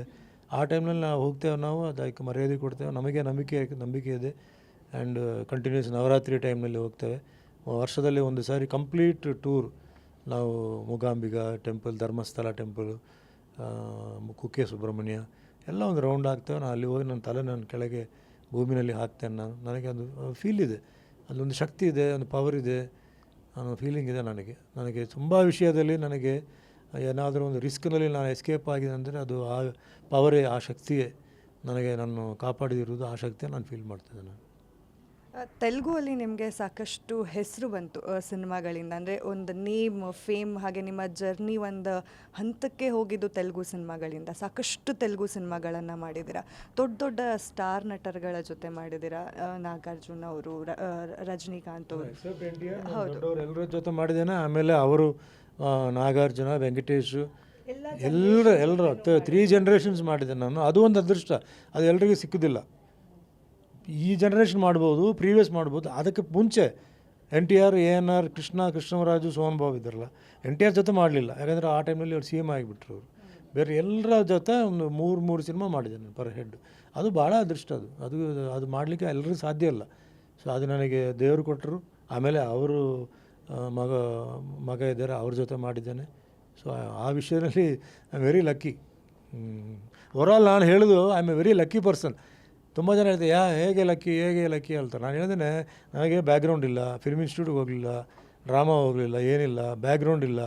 ಆ ಟೈಮ್ನಲ್ಲಿ ನಾವು ಹೋಗ್ತೇವೆ ನಾವು, ಅದಕ್ಕೆ ಮರ್ಯಾದೆ ಕೊಡ್ತೇವೆ. ನಮಗೆ ನಂಬಿಕೆ ನಂಬಿಕೆ ಇದೆ. ಆ್ಯಂಡ್ ಕಂಟಿನ್ಯೂಸ್ ನವರಾತ್ರಿ ಟೈಮ್ನಲ್ಲಿ ಹೋಗ್ತೇವೆ. ವರ್ಷದಲ್ಲಿ ಒಂದು ಸಾರಿ ಕಂಪ್ಲೀಟ್ ಟೂರ್. ನಾವು ಮೂಗಾಂಬಿಗ ಟೆಂಪಲ್, ಧರ್ಮಸ್ಥಳ ಟೆಂಪಲ್ ಕುಕ್ಕೆ ಸುಬ್ರಹ್ಮಣ್ಯ ಎಲ್ಲ ಒಂದು ರೌಂಡ್ ಆಗ್ತೇವೆ. ನಾನು ಅಲ್ಲಿ ಹೋಗಿ ನನ್ನ ತಲೆ ನಾನು ಕೆಳಗೆ ಭೂಮಿನಲ್ಲಿ ಹಾಕ್ತೇನೆ ನಾನು. ನನಗೆ ಅದು ಫೀಲ್ ಇದೆ. ಅಲ್ಲೊಂದು ಶಕ್ತಿ ಇದೆ, ಒಂದು ಪವರ್ ಇದೆ. ಅನ್ನೋ ಫೀಲಿಂಗ್ ಇದೆ ನನಗೆ. ನನಗೆ ತುಂಬ ವಿಷಯದಲ್ಲಿ ನನಗೆ ಏನಾದರೂ ಒಂದು ರಿಸ್ಕ್ನಲ್ಲಿ ನಾನು ಎಸ್ಕೇಪ್ ಆಗಿದೆ ಅಂದರೆ ಅದು ಆ ಪವರೇ ಆ ಶಕ್ತಿಯೇ ನನಗೆ ನಾನು ಕಾಪಾಡಿದಿರುವುದು ಆ ಶಕ್ತಿಯ ನಾನು ಫೀಲ್ ಮಾಡ್ತಿದ್ದೆ ನಾನು ತೆಲುಗುವಲ್ಲಿ ನಿಮಗೆ ಸಾಕಷ್ಟು ಹೆಸರು ಬಂತು ಸಿನಿಮಾಗಳಿಂದ. ಅಂದರೆ ಒಂದು ನೇಮ್ ಫೇಮ್ ಹಾಗೆ ನಿಮ್ಮ ಜರ್ನಿ ಒಂದು ಹಂತಕ್ಕೆ ಹೋಗಿದ್ದು ತೆಲುಗು ಸಿನಿಮಾಗಳಿಂದ. ಸಾಕಷ್ಟು ತೆಲುಗು ಸಿನಿಮಾಗಳನ್ನು ಮಾಡಿದ್ದೀರಾ? ದೊಡ್ಡ ದೊಡ್ಡ ಸ್ಟಾರ್ ನಟರ್ಗಳ ಜೊತೆ ಮಾಡಿದ್ದೀರಾ? ನಾಗಾರ್ಜುನ ಅವರು ರಜನಿಕಾಂತ್ ಅವರು. ಎಲ್ಲರ ಜೊತೆ ಮಾಡಿದ್ದೇನೆ. ಆಮೇಲೆ ಅವರು ನಾಗಾರ್ಜುನ ವೆಂಕಟೇಶ್ ಎಲ್ಲರೂ ಎಲ್ಲರೂ ತ್ರೀ ಜನ್ರೇಷನ್ಸ್ ಮಾಡಿದ್ದೆ ನಾನು. ಅದು ಒಂದು ಅದೃಷ್ಟ. ಅದು ಎಲ್ರಿಗೂ ಸಿಕ್ಕೋದಿಲ್ಲ. ಈ ಜನ್ರೇಷನ್ ಮಾಡ್ಬೋದು ಪ್ರೀವಿಯಸ್ ಮಾಡ್ಬೋದು. ಅದಕ್ಕೆ ಮುಂಚೆ N T R, A N R, Krishna, Krishnaraju Sohan Babu ಇದ್ದಾರಲ್ಲ ಎನ್ ಟಿ ಆರ್ ಜೊತೆ ಮಾಡಲಿಲ್ಲ. ಯಾಕಂದರೆ ಆ ಟೈಮ್ನಲ್ಲಿ ಅವ್ರು ಸಿ ಎಂ ಆಗಿಬಿಟ್ರು ಅವರು. ಬೇರೆ ಎಲ್ಲರ ಜೊತೆ ಒಂದು ಮೂರು ಮೂರು ಸಿನಿಮಾ ಮಾಡಿದ್ದೇನೆ ಪರ್ ಹೆಡ್ ಅದು ಭಾಳ ಅದೃಷ್ಟ ಅದು. ಅದು ಅದು ಮಾಡಲಿಕ್ಕೆ ಎಲ್ಲರಿಗೂ ಸಾಧ್ಯ ಇಲ್ಲ. ಸೊ ಅದು ನನಗೆ ದೇವರು ಕೊಟ್ಟರು. ಆಮೇಲೆ ಅವರು ಮಗ ಮಗ ಇದ್ದಾರೆ, ಅವ್ರ ಜೊತೆ ಮಾಡಿದ್ದೇನೆ. ಸೊ ಆ ವಿಷಯದಲ್ಲಿ ಐ ವೆರಿ ಲಕ್ಕಿ ಓವರಾಲ್ ನಾನು ಹೇಳೋದು I am a very lucky person ತುಂಬ ಜನ ಹೇಳ್ತಾರೆ, ಯಾ, ಹೇಗೆ ಲಕ್ಕಿ ಹೇಗೆ ಲಕ್ಕಿ ಹೇಳ್ತಾರೆ ನಾನು ಹೇಳಿದ್ದೇನೆ ನನಗೆ ಬ್ಯಾಕ್ಗ್ರೌಂಡ್ ಇಲ್ಲ ಫಿಲ್ಮ್ ಇನ್ಸ್ಟಿಟ್ಯೂಟ್ಗೆ ಹೋಗಲಿಲ್ಲ ಡ್ರಾಮಾ ಹೋಗಲಿಲ್ಲ, ಏನಿಲ್ಲ ಬ್ಯಾಕ್ಗ್ರೌಂಡ್ ಇಲ್ಲ.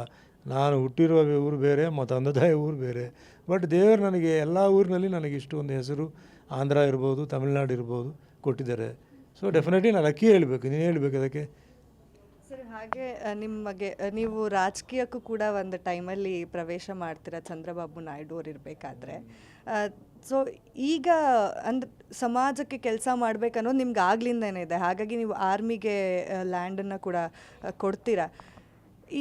ನಾನು ಹುಟ್ಟಿರುವ ಊರು ಬೇರೆ, ಮತ್ತು ತಂದೆ ಊರು ಬೇರೆ. ಬಟ್ ದೇವರು ನನಗೆ ಎಲ್ಲ ಊರಿನಲ್ಲಿ ನನಗೆ ಇಷ್ಟು ಒಂದು ಹೆಸರು, ಆಂಧ್ರ ಇರ್ಬೋದು, ತಮಿಳ್ನಾಡು ಇರ್ಬೋದು, ಕೊಟ್ಟಿದ್ದಾರೆ. ಸೊ ಡೆಫಿನೆಟ್ಲಿ ನಾನು ಲಕ್ಕಿ ಹೇಳಬೇಕು, ನೀನು ಹೇಳಬೇಕು ಅದಕ್ಕೆ. ಸರ್, ಹಾಗೆ ನಿಮಗೆ ನೀವು ರಾಜಕೀಯಕ್ಕೂ ಕೂಡ ಒಂದು ಟೈಮಲ್ಲಿ ಪ್ರವೇಶ ಮಾಡ್ತೀರಾ, ಚಂದ್ರಬಾಬು ನಾಯ್ಡು ಅವ್ರು ಇರಬೇಕಾದ್ರೆ. ಸೊ ಈಗ ಅಂದ್ರೆ ಸಮಾಜಕ್ಕೆ ಕೆಲಸ ಮಾಡ್ಬೇಕನ್ನೋದು ನಿಮ್ಗೆ ಆಗ್ಲಿಂದನೇ ಇದೆ. ಹಾಗಾಗಿ ನೀವು ಆರ್ಮಿಗೆ ಲ್ಯಾಂಡನ್ನು ಕೂಡ ಕೊಡ್ತೀರಾ?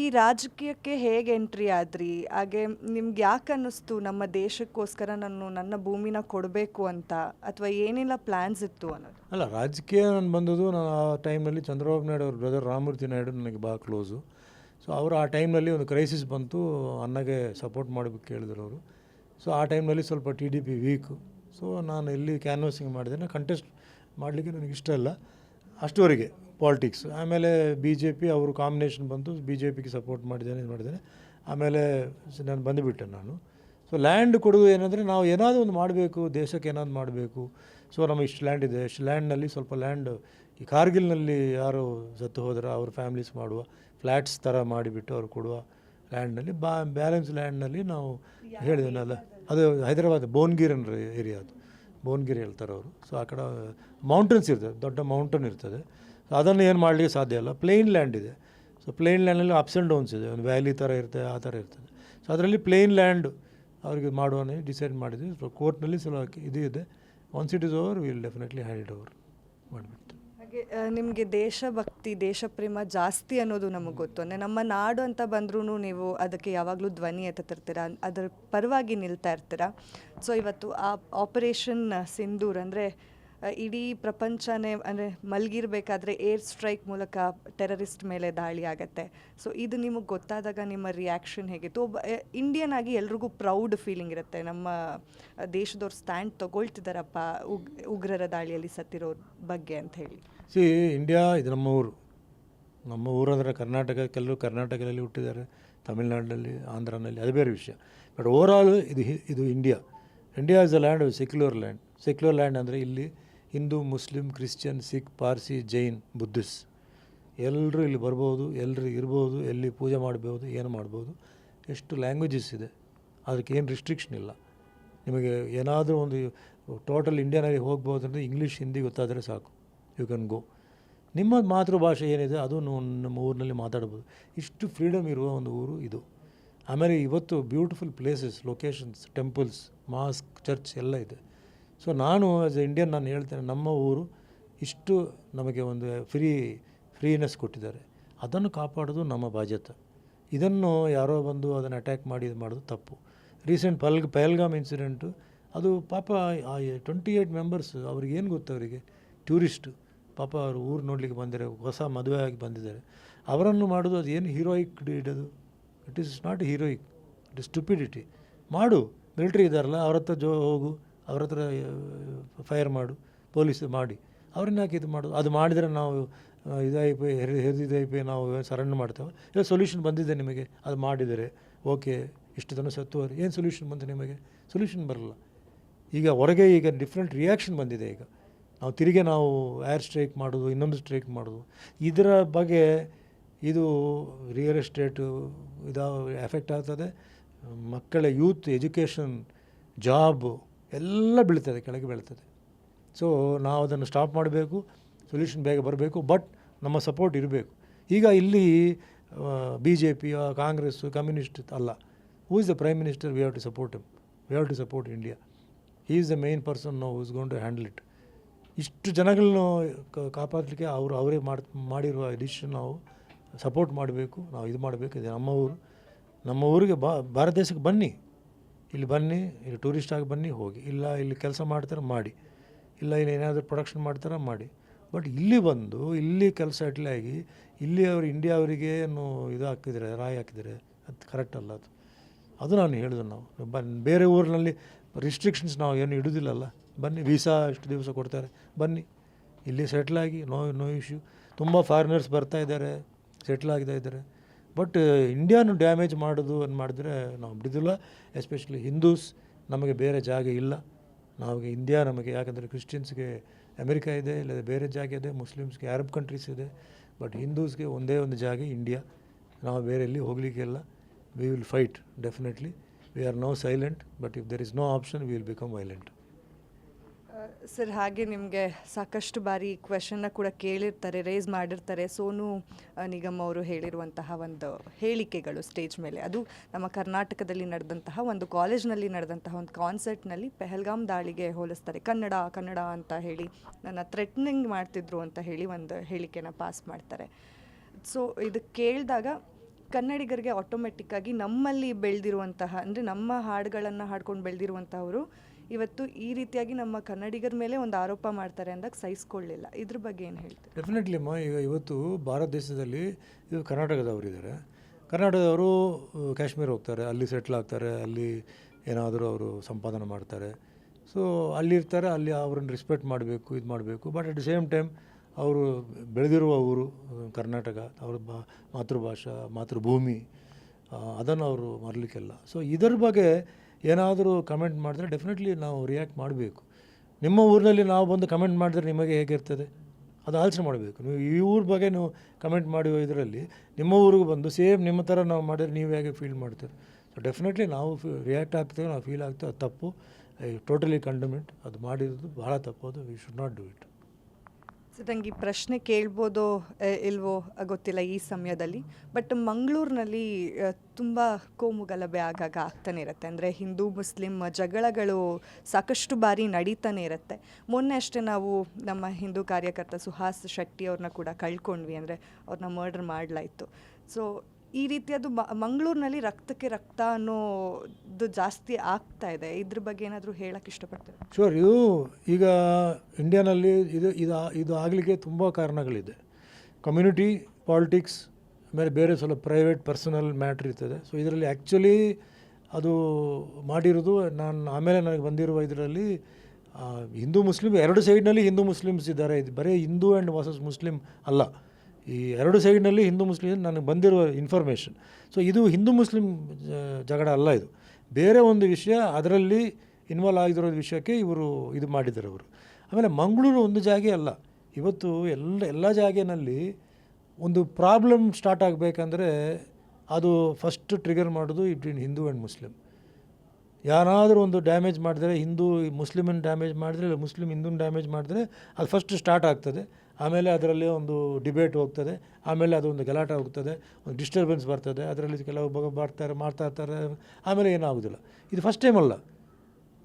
ಈ ರಾಜಕೀಯಕ್ಕೆ ಹೇಗೆ ಎಂಟ್ರಿ ಆದ್ರಿ? ಹಾಗೆ ನಿಮ್ಗೆ ಯಾಕೆ ಅನ್ನಿಸ್ತು ನಮ್ಮ ದೇಶಕ್ಕೋಸ್ಕರ ನಾನು ನನ್ನ ಭೂಮಿನ ಕೊಡಬೇಕು ಅಂತ? ಅಥವಾ ಏನೆಲ್ಲ ಪ್ಲ್ಯಾನ್ಸ್ ಇತ್ತು ಅನ್ನೋದು? ಅಲ್ಲ, ರಾಜಕೀಯ ನಾನು ಬಂದದ್ದು ನಾನು ಆ ಟೈಮ್ನಲ್ಲಿ ಚಂದ್ರಬಾಬು ನಾಯ್ಡು ಅವ್ರ ಬ್ರದರ್ ರಾಮಮೂರ್ತಿ ನಾಯ್ಡು ನನಗೆ ಭಾಳ ಕ್ಲೋಸು ಸೊ ಅವರು ಆ ಟೈಮ್ನಲ್ಲಿ ಒಂದು ಕ್ರೈಸಿಸ್ ಬಂತು ಅನ್ನಗೆ ಸಪೋರ್ಟ್ ಮಾಡಬೇಕು ಕೇಳಿದ್ರು ಅವರು. ಸೊ ಆ ಟೈಮ್ನಲ್ಲಿ ಸ್ವಲ್ಪ T D P weak so ನಾನು ಎಲ್ಲಿ ಕ್ಯಾನ್ವಸಿಂಗ್ ಮಾಡಿದ್ದೇನೆ ಕಂಟೆಸ್ಟ್ ಮಾಡಲಿಕ್ಕೆ ನನಗೆ ಇಷ್ಟ ಇಲ್ಲ ಅಷ್ಟುವರೆಗೆ ಪಾಲಿಟಿಕ್ಸ್ ಆಮೇಲೆ ಬಿ ಜೆ ಪಿ ಅವರು ಕಾಂಬಿನೇಷನ್ ಬಂತು ಬಿ ಜೆ ಪಿಗೆ ಸಪೋರ್ಟ್ ಮಾಡಿದ್ದೇನೆ ಇದು ಮಾಡಿದ್ದೇನೆ. ಆಮೇಲೆ ನಾನು ಬಂದುಬಿಟ್ಟೆ ನಾನು. ಸೊ ಲ್ಯಾಂಡ್ ಕೊಡೋದು ಏನಂದರೆ ನಾವು ಏನಾದರೂ ಒಂದು ಮಾಡಬೇಕು ದೇಶಕ್ಕೆ ಏನಾದರೂ ಮಾಡಬೇಕು. ಸೊ ನಮಗೆ ಇಷ್ಟು ಲ್ಯಾಂಡ್ ಇದೆ. ಇಷ್ಟು ಲ್ಯಾಂಡ್ನಲ್ಲಿ ಸ್ವಲ್ಪ ಲ್ಯಾಂಡ್ ಈ ಕಾರ್ಗಿಲ್ನಲ್ಲಿ ಯಾರು ಸತ್ತು ಹೋದ್ರೆ ಅವ್ರ ಫ್ಯಾಮ್ಲೀಸ್ ಮಾಡುವ ಫ್ಲ್ಯಾಟ್ಸ್ ಥರ ಮಾಡಿಬಿಟ್ಟು ಅವ್ರು ಕೊಡುವ ಲ್ಯಾಂಡ್ನಲ್ಲಿ ಬಾ ಬ್ಯಾಲೆನ್ಸ್ ಲ್ಯಾಂಡ್ನಲ್ಲಿ ನಾವು ಹೇಳಿದ್ನಲ್ಲ. ಅದು ಹೈದರಾಬಾದ್ ಬೋನ್ಗಿರ್ ಅನ್ನೋ ಏರಿಯಾ ಅದು. ಬೋನ್ಗಿರಿ ಹೇಳ್ತಾರೆ ಅವರು. ಸೊ ಆ ಕಡೆ ಮೌಂಟನ್ಸ್ ಇರ್ತದೆ, ದೊಡ್ಡ ಮೌಂಟನ್ ಇರ್ತದೆ. ಸೊ ಅದನ್ನು ಏನು ಮಾಡಲಿಕ್ಕೆ ಸಾಧ್ಯ ಇಲ್ಲ. ಪ್ಲೇನ್ ಲ್ಯಾಂಡ್ ಇದೆ. ಸೊ ಪ್ಲೇನ್ ಲ್ಯಾಂಡಲ್ಲಿ ಅಪ್ಸ್ ಆ್ಯಂಡ್ ಡೌನ್ಸ್ ಇದೆ. ಒಂದು ವ್ಯಾಲಿ ಥರ ಇರ್ತದೆ ಆ ಥರ ಇರ್ತದೆ. ಸೊ ಅದರಲ್ಲಿ ಪ್ಲೇನ್ ಲ್ಯಾಂಡ್ ಅವ್ರಿಗೆ ಮಾಡುವನೇ ಡಿಸೈಡ್ ಮಾಡಿದ್ವಿ. ಸೊ ಕೋರ್ಟ್ನಲ್ಲಿ ಸ್ವಲ್ಪ ಇದು ಇದೆ. Once it is over will definitely hand over ಮಾಡಿಬಿಟ್ಟು ಹಾಗೆ ನಿಮಗೆ ದೇಶಭಕ್ತಿ, ದೇಶಪ್ರೇಮ ಜಾಸ್ತಿ ಅನ್ನೋದು ನಮಗೆ ಗೊತ್ತು. ಅಂದರೆ ನಮ್ಮ ನಾಡು ಅಂತ ಬಂದ್ರೂ ನೀವು ಅದಕ್ಕೆ ಯಾವಾಗಲೂ ಧ್ವನಿ ಎತ್ತುತ್ತಿರ್ತೀರ? ಅದರ ಪರವಾಗಿ ನಿಲ್ತಾ ಇರ್ತೀರ? ಸೊ ಇವತ್ತು ಆ ಆಪರೇಷನ್ ಸಿಂಧೂರ್ ಅಂದರೆ ಇಡೀ ಪ್ರಪಂಚನೇ, ಅಂದರೆ ಮಲಗಿರ್ಬೇಕಾದ್ರೆ ಏರ್ ಸ್ಟ್ರೈಕ್ ಮೂಲಕ ಟೆರರಿಸ್ಟ್ ಮೇಲೆ ದಾಳಿ ಆಗತ್ತೆ. ಸೊ ಇದು ನಿಮಗೆ ಗೊತ್ತಾದಾಗ ನಿಮ್ಮ ರಿಯಾಕ್ಷನ್ ಹೇಗಿತ್ತು ಒಬ್ಬ ಇಂಡಿಯನ್ ಆಗಿ ಎಲ್ರಿಗೂ ಪ್ರೌಡ್ ಫೀಲಿಂಗ್ ಇರುತ್ತೆ. ನಮ್ಮ ದೇಶದವ್ರು ಸ್ಟ್ಯಾಂಡ್ ತಗೊಳ್ತಿದ್ದಾರಪ್ಪ ಉಗ್, ಉಗ್ರರ ದಾಳಿಯಲ್ಲಿ ಸತ್ತಿರೋ ಬಗ್ಗೆ ಅಂತ ಹೇಳಿ. ಸಿ ಇಂಡಿಯಾ ಇದು ನಮ್ಮ ಊರು. ನಮ್ಮ ಊರಂದರೆ ಕರ್ನಾಟಕ, ಕೆಲವರು ಕರ್ನಾಟಕದಲ್ಲಿ ಹುಟ್ಟಿದ್ದಾರೆ ತಮಿಳ್ನಾಡಿನಲ್ಲಿ ಆಂಧ್ರನಲ್ಲಿ, ಅದು ಬೇರೆ ವಿಷಯ. ಬಟ್ ಓವರಾಲ್ ಇದು ಹಿ- ಇದು India India is a land secular land secular land ಅಂದರೆ ಇಲ್ಲಿ Hindu, Muslim, Christian, Sikh, Parsi, Jain Buddhists ಎಲ್ಲರೂ ಇಲ್ಲಿ ಬರ್ಬೋದು ಎಲ್ಲರೂ ಇರ್ಬೋದು, ಎಲ್ಲಿ ಪೂಜೆ ಮಾಡ್ಬೋದು, ಏನು ಮಾಡ್ಬೋದು, ಎಷ್ಟು ಲ್ಯಾಂಗ್ವೇಜಸ್ ಇದೆ. ಅದಕ್ಕೆ ಏನು ರಿಸ್ಟ್ರಿಕ್ಷನ್ ಇಲ್ಲ. ನಿಮಗೆ ಏನಾದರೂ ಒಂದು ಟೋಟಲ್ ಇಂಡಿಯಾನಲ್ಲಿ ಹೋಗ್ಬೋದು ಅಂದರೆ ಇಂಗ್ಲೀಷ್ ಹಿಂದಿ ಗೊತ್ತಾದರೆ ಸಾಕು. ಯು ಕ್ಯಾನ್ ಗೋ ನಿಮ್ಮ ಮಾತೃಭಾಷೆ ಏನಿದೆ ಅದು ನಮ್ಮ ಊರಿನಲ್ಲಿ ಮಾತಾಡ್ಬೋದು. ಇಷ್ಟು ಫ್ರೀಡಮ್ ಇರುವ ಒಂದು ಊರು ಇದು. ಆಮೇಲೆ ಇವತ್ತು beautiful places locations temples mosque church ಎಲ್ಲ ಇದೆ. ಸೊ ನಾನು ಆ್ಯಸ್ ಎ ಇಂಡಿಯನ್ ನಾನು ಹೇಳ್ತೇನೆ, ನಮ್ಮ ಊರು ಇಷ್ಟು ನಮಗೆ ಒಂದು ಫ್ರೀ ಫ್ರೀನೆಸ್ ಕೊಟ್ಟಿದ್ದಾರೆ. ಅದನ್ನು ಕಾಪಾಡೋದು ನಮ್ಮ ಬಾಧ್ಯತೆ. ಇದನ್ನು ಯಾರೋ ಬಂದು ಅದನ್ನು ಅಟ್ಯಾಕ್ ಮಾಡಿ ಇದು ಮಾಡೋದು ತಪ್ಪು. ರೀಸೆಂಟ್ ಪಲ್ಗ್, ಪಹಲ್ಗಾಮ್ ಇನ್ಸಿಡೆಂಟು ಅದು ಪಾಪ ಟ್ವೆಂಟಿ ಏಯ್ಟ್ ಮೆಂಬರ್ಸ್ ಅವ್ರಿಗೆ ಏನು ಗೊತ್ತು ಅವರಿಗೆ? ಟೂರಿಸ್ಟು ಪಾಪ ಅವರು ಊರು ನೋಡಲಿಕ್ಕೆ ಬಂದಿದ್ದಾರೆ, ಹೊಸ ಮದುವೆ ಆಗಿ ಬಂದಿದ್ದಾರೆ. ಅವರನ್ನು ಮಾಡೋದು ಅದು ಏನು ಹೀರೋಯಿಕ್ ಇಡೋದು it is not heroic it is stupidity ಮಾಡು. ಮಿಲಿಟ್ರಿ ಇದ್ದಾರಲ್ಲ, ಅವ್ರ ಹತ್ರ ಜೋ ಹೋಗು, ಅವ್ರ ಹತ್ರ ಫೈರ್ ಮಾಡು ಪೊಲೀಸ್ ಮಾಡಿ. ಅವ್ರನ್ನ ಯಾಕೆ ಇದು ಮಾಡೋದು? ಅದು ಮಾಡಿದರೆ ನಾವು ಇದಾಗಿ ಪೈ ಹೆರಿದಾಗಿ ಪೈ ನಾವು ಸರೆಂಡರ್ ಮಾಡ್ತೇವೆ. ಇಲ್ಲ ಸೊಲ್ಯೂಷನ್ ಬಂದಿದೆ ನಿಮಗೆ, ಅದು ಮಾಡಿದರೆ, ಓಕೆ, ಇಷ್ಟು ಜನ ಸತ್ತುವರು ಏನು ಸೊಲ್ಯೂಷನ್ ಬಂತು ನಿಮಗೆ? ಸೊಲ್ಯೂಷನ್ ಬರಲ್ಲ. ಈಗ ಹೊರಗೆ ಈಗ ಡಿಫ್ರೆಂಟ್ ರಿಯಾಕ್ಷನ್ ಬಂದಿದೆ ಈಗ. ನಾವು ತಿರುಗಿ ನಾವು ಏರ್ ಸ್ಟ್ರೈಕ್ ಮಾಡೋದು, ಇನ್ನೊಂದು ಸ್ಟ್ರೈಕ್ ಮಾಡೋದು. ಇದರ ಬಗ್ಗೆ ಇದು ರಿಯಲ್ ಎಸ್ಟೇಟು ಇದು ಎಫೆಕ್ಟ್ ಆಗ್ತದೆ. ಮಕ್ಕಳ ಯೂತ್ ಎಜುಕೇಷನ್ ಜಾಬು ಎಲ್ಲ ಬೀಳ್ತದೆ, ಕೆಳಗೆ ಬೀಳ್ತದೆ. ಸೊ ನಾವು ಅದನ್ನು ಸ್ಟಾಪ್ ಮಾಡಬೇಕು ಸೊಲ್ಯೂಷನ್ ಬೇಗ ಬರಬೇಕು ಬಟ್ ನಮ್ಮ ಸಪೋರ್ಟ್ ಇರಬೇಕು. ಈಗ ಇಲ್ಲಿ B J P Congress communist ಅಲ್ಲ. Who is the prime minister we have to support him we have to support India he is the main person ನಾವು is gone to handle it ಇಷ್ಟು ಜನಗಳನ್ನ ಕಾಪಾಡಲಿಕ್ಕೆ ಅವರು ಅವರೇ ಮಾಡಿ ಮಾಡಿರುವ ಡಿಸಿಷನ್ ನಾವು support ಮಾಡಬೇಕು, ನಾವು ಇದು ಮಾಡಬೇಕು. ಇದು ನಮ್ಮ ಊರು, ನಮ್ಮ ಊರಿಗೆ ಭಾರತ ದೇಶಕ್ಕೆ ಬನ್ನಿ. ಇಲ್ಲಿ ಬನ್ನಿ, ಇಲ್ಲಿ ಟೂರಿಸ್ಟ್ ಆಗಿ ಬನ್ನಿ, ಹೋಗಿ. ಇಲ್ಲ ಇಲ್ಲಿ ಕೆಲಸ ಮಾಡ್ತಾರೆ, ಮಾಡಿ. ಇಲ್ಲ ಇಲ್ಲಿ ಏನಾದರೂ ಪ್ರೊಡಕ್ಷನ್ ಮಾಡ್ತಾರೆ, ಮಾಡಿ. ಬಟ್ ಇಲ್ಲಿ ಬಂದು, ಇಲ್ಲಿ ಕೆಲಸ ಇಟ್ಲಿ ಆಗಿ, ಇಲ್ಲಿ ಅವರು ಇಂಡಿಯಾ ಅವರಿಗೆ ಏನು ಇದು ಹಾಕಿದರೆ, ರಾಯ್ ಹಾಕಿದರೆ, ಅದು ಕರೆಕ್ಟ್ ಅಲ್ಲ ಅದು. ಅದು ನಾನು ಹೇಳಿದೆ ನಾವು. ಬೇರೆ ಊರಿನಲ್ಲಿ ರಿಸ್ಟ್ರಿಕ್ಷನ್ಸ್ ನಾವು ಏನು ಇಡೋದಿಲ್ಲಲ್ಲ ಬನ್ನಿ ವೀಸಾ ಎಷ್ಟು ದಿವಸ ಕೊಡ್ತಾರೆ. ಬನ್ನಿ, ಇಲ್ಲಿ ಸೆಟ್ಲಾಗಿ ನೋ ನೋ ಇಶ್ಯೂ ತುಂಬ ಫಾರಿನರ್ಸ್ ಬರ್ತಾ ಇದ್ದಾರೆ ಸೆಟ್ಲ್ ಆಗ್ತಾ ಇದ್ದಾರೆ. ಬಟ್ ಇಂಡಿಯಾನು ಡ್ಯಾಮೇಜ್ ಮಾಡೋದು ಅಂತ ಮಾಡಿದ್ರೆ ನಾವು ಬಿಡೋದಿಲ್ಲ. ಎಸ್ಪೆಷಲಿ ಹಿಂದೂಸ್ ನಮಗೆ ಬೇರೆ ಜಾಗ ಇಲ್ಲ. ನಮಗೆ ಇಂಡಿಯಾ ನಮಗೆ, ಯಾಕಂದರೆ ಕ್ರಿಶ್ಚಿಯನ್ಸ್ಗೆ ಅಮೆರಿಕಾ ಇದೆ ಇಲ್ಲ ಬೇರೆ ಜಾಗ ಇದೆ ಮುಸ್ಲಿಮ್ಸ್ಗೆ ಅರಬ್ ಕಂಟ್ರೀಸ್ ಇದೆ. ಬಟ್ ಹಿಂದೂಸ್ಗೆ ಒಂದೇ ಒಂದು ಜಾಗ ಇಂಡಿಯಾ ನಾವು ಬೇರೆ ಎಲ್ಲಿ ಹೋಗಲಿಕ್ಕೆಲ್ಲ we will fight definitely we are no silent but if there is no option we will become violent sir, ಹಾಗೆ ನಿಮಗೆ ಸಾಕಷ್ಟು ಬಾರಿ ಕ್ವೆಶನ್ನ ಕೂಡ ಕೇಳಿರ್ತಾರೆ ರೇಸ್ ಮಾಡಿರ್ತಾರೆ. ಸೋನು ನಿಗಮ್ ಅವರು ಹೇಳಿರುವಂತಹ ಒಂದು ಹೇಳಿಕೆಗಳು ಸ್ಟೇಜ್ ಮೇಲೆ. ಅದು ನಮ್ಮ ಕರ್ನಾಟಕದಲ್ಲಿ ನಡೆದಂತಹ ಒಂದು ಕಾಲೇಜ್ನಲ್ಲಿ ನಡೆದಂತಹ ಒಂದು ಕಾನ್ಸರ್ಟ್ನಲ್ಲಿ ಪೆಹಲ್ಗಾಮ್ ದಾಳಿಗೆ ಹೋಲಿಸ್ತಾರೆ. ಕನ್ನಡ ಕನ್ನಡ ಅಂತ ಹೇಳಿ, ನನ್ನ ಥ್ರೆಟ್ನಿಂಗ್ ಮಾಡ್ತಿದ್ರು ಅಂತ ಹೇಳಿ ಒಂದು ಹೇಳಿಕೆನ ಪಾಸ್ ಮಾಡ್ತಾರೆ. ಸೊ ಇದು ಕೇಳಿದಾಗ ಕನ್ನಡಿಗರಿಗೆ ಆಟೋಮೆಟಿಕ್ಕಾಗಿ ನಮ್ಮಲ್ಲಿ ಬೆಳೆದಿರುವಂತಹ, ಅಂದರೆ ನಮ್ಮ ಹಾಡುಗಳನ್ನು ಹಾಡ್ಕೊಂಡು ಬೆಳೆದಿರುವಂತಹವರು ಇವತ್ತು ಈ ರೀತಿಯಾಗಿ ನಮ್ಮ ಕನ್ನಡಿಗರ ಮೇಲೆ ಒಂದು ಆರೋಪ ಮಾಡ್ತಾರೆ ಅಂದಾಗ ಸಹಿಸ್ಕೊಳ್ಳಿಲ್ಲ. ಇದ್ರ ಬಗ್ಗೆ ಏನು ಹೇಳ್ತೀವಿ ಡೆಫಿನೆಟ್ಲಿ ಅಮ್ಮ ಈಗ ಇವತ್ತು ಭಾರತ ದೇಶದಲ್ಲಿ ಇದು ಕರ್ನಾಟಕದವರು ಅಹ್, ಕಾಶ್ಮೀರ ಹೋಗ್ತಾರೆ ಅಲ್ಲಿ ಸೆಟ್ಲ್ ಆಗ್ತಾರೆ ಅಲ್ಲಿ ಏನಾದರೂ ಅವರು ಸಂಪಾದನೆ ಮಾಡ್ತಾರೆ. ಸೊ ಅಲ್ಲಿರ್ತಾರೆ ಅಲ್ಲಿ ಅವ್ರನ್ನ ರೆಸ್ಪೆಕ್ಟ್ ಮಾಡಬೇಕು ಇದು ಮಾಡಬೇಕು. But at the same time ಅವರು ಬೆಳೆದಿರುವ ಊರು ಕರ್ನಾಟಕ ಅವ್ರ ಬಾ ಮಾತೃಭಾಷಾ ಮಾತೃಭೂಮಿ ಅದನ್ನು ಅವರು ಮರಲಿಕ್ಕೆಲ್ಲ. ಸೊ ಇದರ ಬಗ್ಗೆ ಏನಾದರೂ ಕಮೆಂಟ್ ಮಾಡಿದ್ರೆ ಡೆಫಿನೆಟ್ಲಿ ನಾವು ರಿಯಾಕ್ಟ್ ಮಾಡಬೇಕು. ನಿಮ್ಮ ಊರಿನಲ್ಲಿ ನಾವು ಬಂದು ಕಮೆಂಟ್ ಮಾಡಿದ್ರೆ ನಿಮಗೆ ಹೇಗಿರ್ತದೆ? ಅದು ಆಲೋಚನೆ ಮಾಡಬೇಕು. ನೀವು ಈ ಊರ ಬಗ್ಗೆ ನೀವು ಕಮೆಂಟ್ ಮಾಡುವ ಇದರಲ್ಲಿ ನಿಮ್ಮ ಊರಿಗೆ ಬಂದು ಸೇಮ್ ನಿಮ್ಮ ಥರ ನಾವು ಮಾಡಿದ್ರೆ ನೀವು ಹೇಗೆ ಫೀಲ್ ಮಾಡ್ತೀರಿ? ಸೊ ಡೆಫಿನೆಟ್ಲಿ ನಾವು ರಿಯಾಕ್ಟ್ ಆಗ್ತೇವೆ, ನಾವು ಫೀಲ್ ಆಗ್ತೇವೆ. ಅದು ತಪ್ಪು. ಐ ಟೋಟಲಿ ಕಂಡಮೆಂಟ್ ಅದು ಮಾಡಿರೋದು ಬಹಳ ತಪ್ಪು. ಅದು we should not do it so ನಂಗೆ ಈ ಪ್ರಶ್ನೆ ಕೇಳ್ಬೋದೋ ಇಲ್ವೋ ಗೊತ್ತಿಲ್ಲ ಈ ಸಮಯದಲ್ಲಿ. ಬಟ್ ಮಂಗಳೂರಿನಲ್ಲಿ ತುಂಬ ಕೋಮು ಗಲಭೆ ಆಗಾಗ ಆಗ್ತಾನೆ ಇರುತ್ತೆ. ಅಂದರೆ ಹಿಂದೂ, ಮುಸ್ಲಿಂ ಜಗಳಗಳು ಸಾಕಷ್ಟು ಬಾರಿ ನಡೀತಾನೆ ಇರುತ್ತೆ. ಮೊನ್ನೆ ಅಷ್ಟೇ ನಾವು ನಮ್ಮ ಹಿಂದೂ ಕಾರ್ಯಕರ್ತ ಸುಹಾಸ್ ಶೆಟ್ಟಿ ಅವ್ರನ್ನ ಕೂಡ ಕಳ್ಕೊಂಡ್ವಿ. ಅಂದರೆ ಅವ್ರನ್ನ ಮರ್ಡರ್ ಮಾಡಲಾಯಿತು. ಸೊ ಈ ರೀತಿಯದು ಮಂಗಳೂರಿನಲ್ಲಿ ರಕ್ತಕ್ಕೆ ರಕ್ತ ಅನ್ನೋದು ಜಾಸ್ತಿ ಆಗ್ತಾ ಇದೆ. ಇದ್ರ ಬಗ್ಗೆ ಏನಾದರೂ ಹೇಳಕ್ಕೆ ಇಷ್ಟಪಡ್ತೀರಾ? ಶೋರ್ ಇದು ಈಗ ಇಂಡಿಯಾನಲ್ಲಿ ಇದು ಇದು ಇದು ಆಗಲಿಕ್ಕೆ ತುಂಬ ಕಾರಣಗಳಿದೆ. ಕಮ್ಯುನಿಟಿ ಪಾಲಿಟಿಕ್ಸ್ ಆಮೇಲೆ ಬೇರೆ ಸ್ವಲ್ಪ ಪ್ರೈವೇಟ್ ಪರ್ಸನಲ್ ಮ್ಯಾಟ್ರ್ ಇರ್ತದೆ. ಸೊ ಇದರಲ್ಲಿ ಆ್ಯಕ್ಚುಲಿ ಅದು ಮಾಡಿರೋದು ನಾನು, ಆಮೇಲೆ ನನಗೆ ಬಂದಿರುವ ಇದರಲ್ಲಿ ಹಿಂದೂ ಮುಸ್ಲಿಂ, ಎರಡು ಸೈಡ್ನಲ್ಲಿ ಹಿಂದೂ ಮುಸ್ಲಿಮ್ಸ್ ಇದ್ದಾರೆ. ಇದು ಬರೀ ಹಿಂದೂ ಆ್ಯಂಡ್ ವರ್ಸಸ್ ಮುಸ್ಲಿಂ ಅಲ್ಲ. ಈ ಎರಡು ಸೈಡ್ನಲ್ಲಿ ಹಿಂದೂ ಮುಸ್ಲಿಂ ನನಗೆ ಬಂದಿರುವ ಇನ್ಫಾರ್ಮೇಷನ್ ಸೊ ಇದು ಹಿಂದೂ ಮುಸ್ಲಿಂ ಜಗಳ ಅಲ್ಲ ಇದು. ಬೇರೆ ಒಂದು ವಿಷಯ, ಅದರಲ್ಲಿ ಇನ್ವಾಲ್ವ್ ಆಗಿರೋ ವಿಷಯಕ್ಕೆ ಇವರು ಇದು ಮಾಡಿದ್ದಾರೆ ಅವರು. ಆಮೇಲೆ ಮಂಗಳೂರು ಒಂದು ಜಾಗ ಅಲ್ಲ. ಇವತ್ತು ಎಲ್ಲ ಎಲ್ಲ ಜಾಗನಲ್ಲಿ ಒಂದು ಪ್ರಾಬ್ಲಮ್ ಸ್ಟಾರ್ಟ್ ಆಗಬೇಕಂದ್ರೆ ಅದು ಫಸ್ಟ್ ಟ್ರಿಗರ್ ಮಾಡೋದು ಬಿಟ್ವೀನ್ ಹಿಂದೂ ಆ್ಯಂಡ್ ಮುಸ್ಲಿಮ್ ಯಾರಾದರೂ ಒಂದು ಡ್ಯಾಮೇಜ್ ಮಾಡಿದ್ರೆ, ಹಿಂದೂ ಮುಸ್ಲಿಮನ್ನು ಡ್ಯಾಮೇಜ್ ಮಾಡಿದ್ರೆ, ಇಲ್ಲ ಮುಸ್ಲಿಮ್ ಹಿಂದೂನ ಡ್ಯಾಮೇಜ್ ಮಾಡಿದ್ರೆ, ಅದು ಫಸ್ಟ್ ಸ್ಟಾರ್ಟ್ ಆಗ್ತದೆ. ಆಮೇಲೆ ಅದರಲ್ಲಿ ಒಂದು ಡಿಬೇಟ್ ಹೋಗ್ತದೆ. ಆಮೇಲೆ ಅದೊಂದು ಗಲಾಟೆ ಹೋಗ್ತದೆ. ಒಂದು ಡಿಸ್ಟರ್ಬೆನ್ಸ್ ಬರ್ತದೆ. ಅದರಲ್ಲಿ ಕೆಲವು ಬರ್ತಾರೆ, ಮಾಡ್ತಾ ಇರ್ತಾರೆ. ಆಮೇಲೆ ಏನಾಗೋದಿಲ್ಲ. ಇದು ಫಸ್ಟ್ ಟೈಮ್ ಅಲ್ಲ.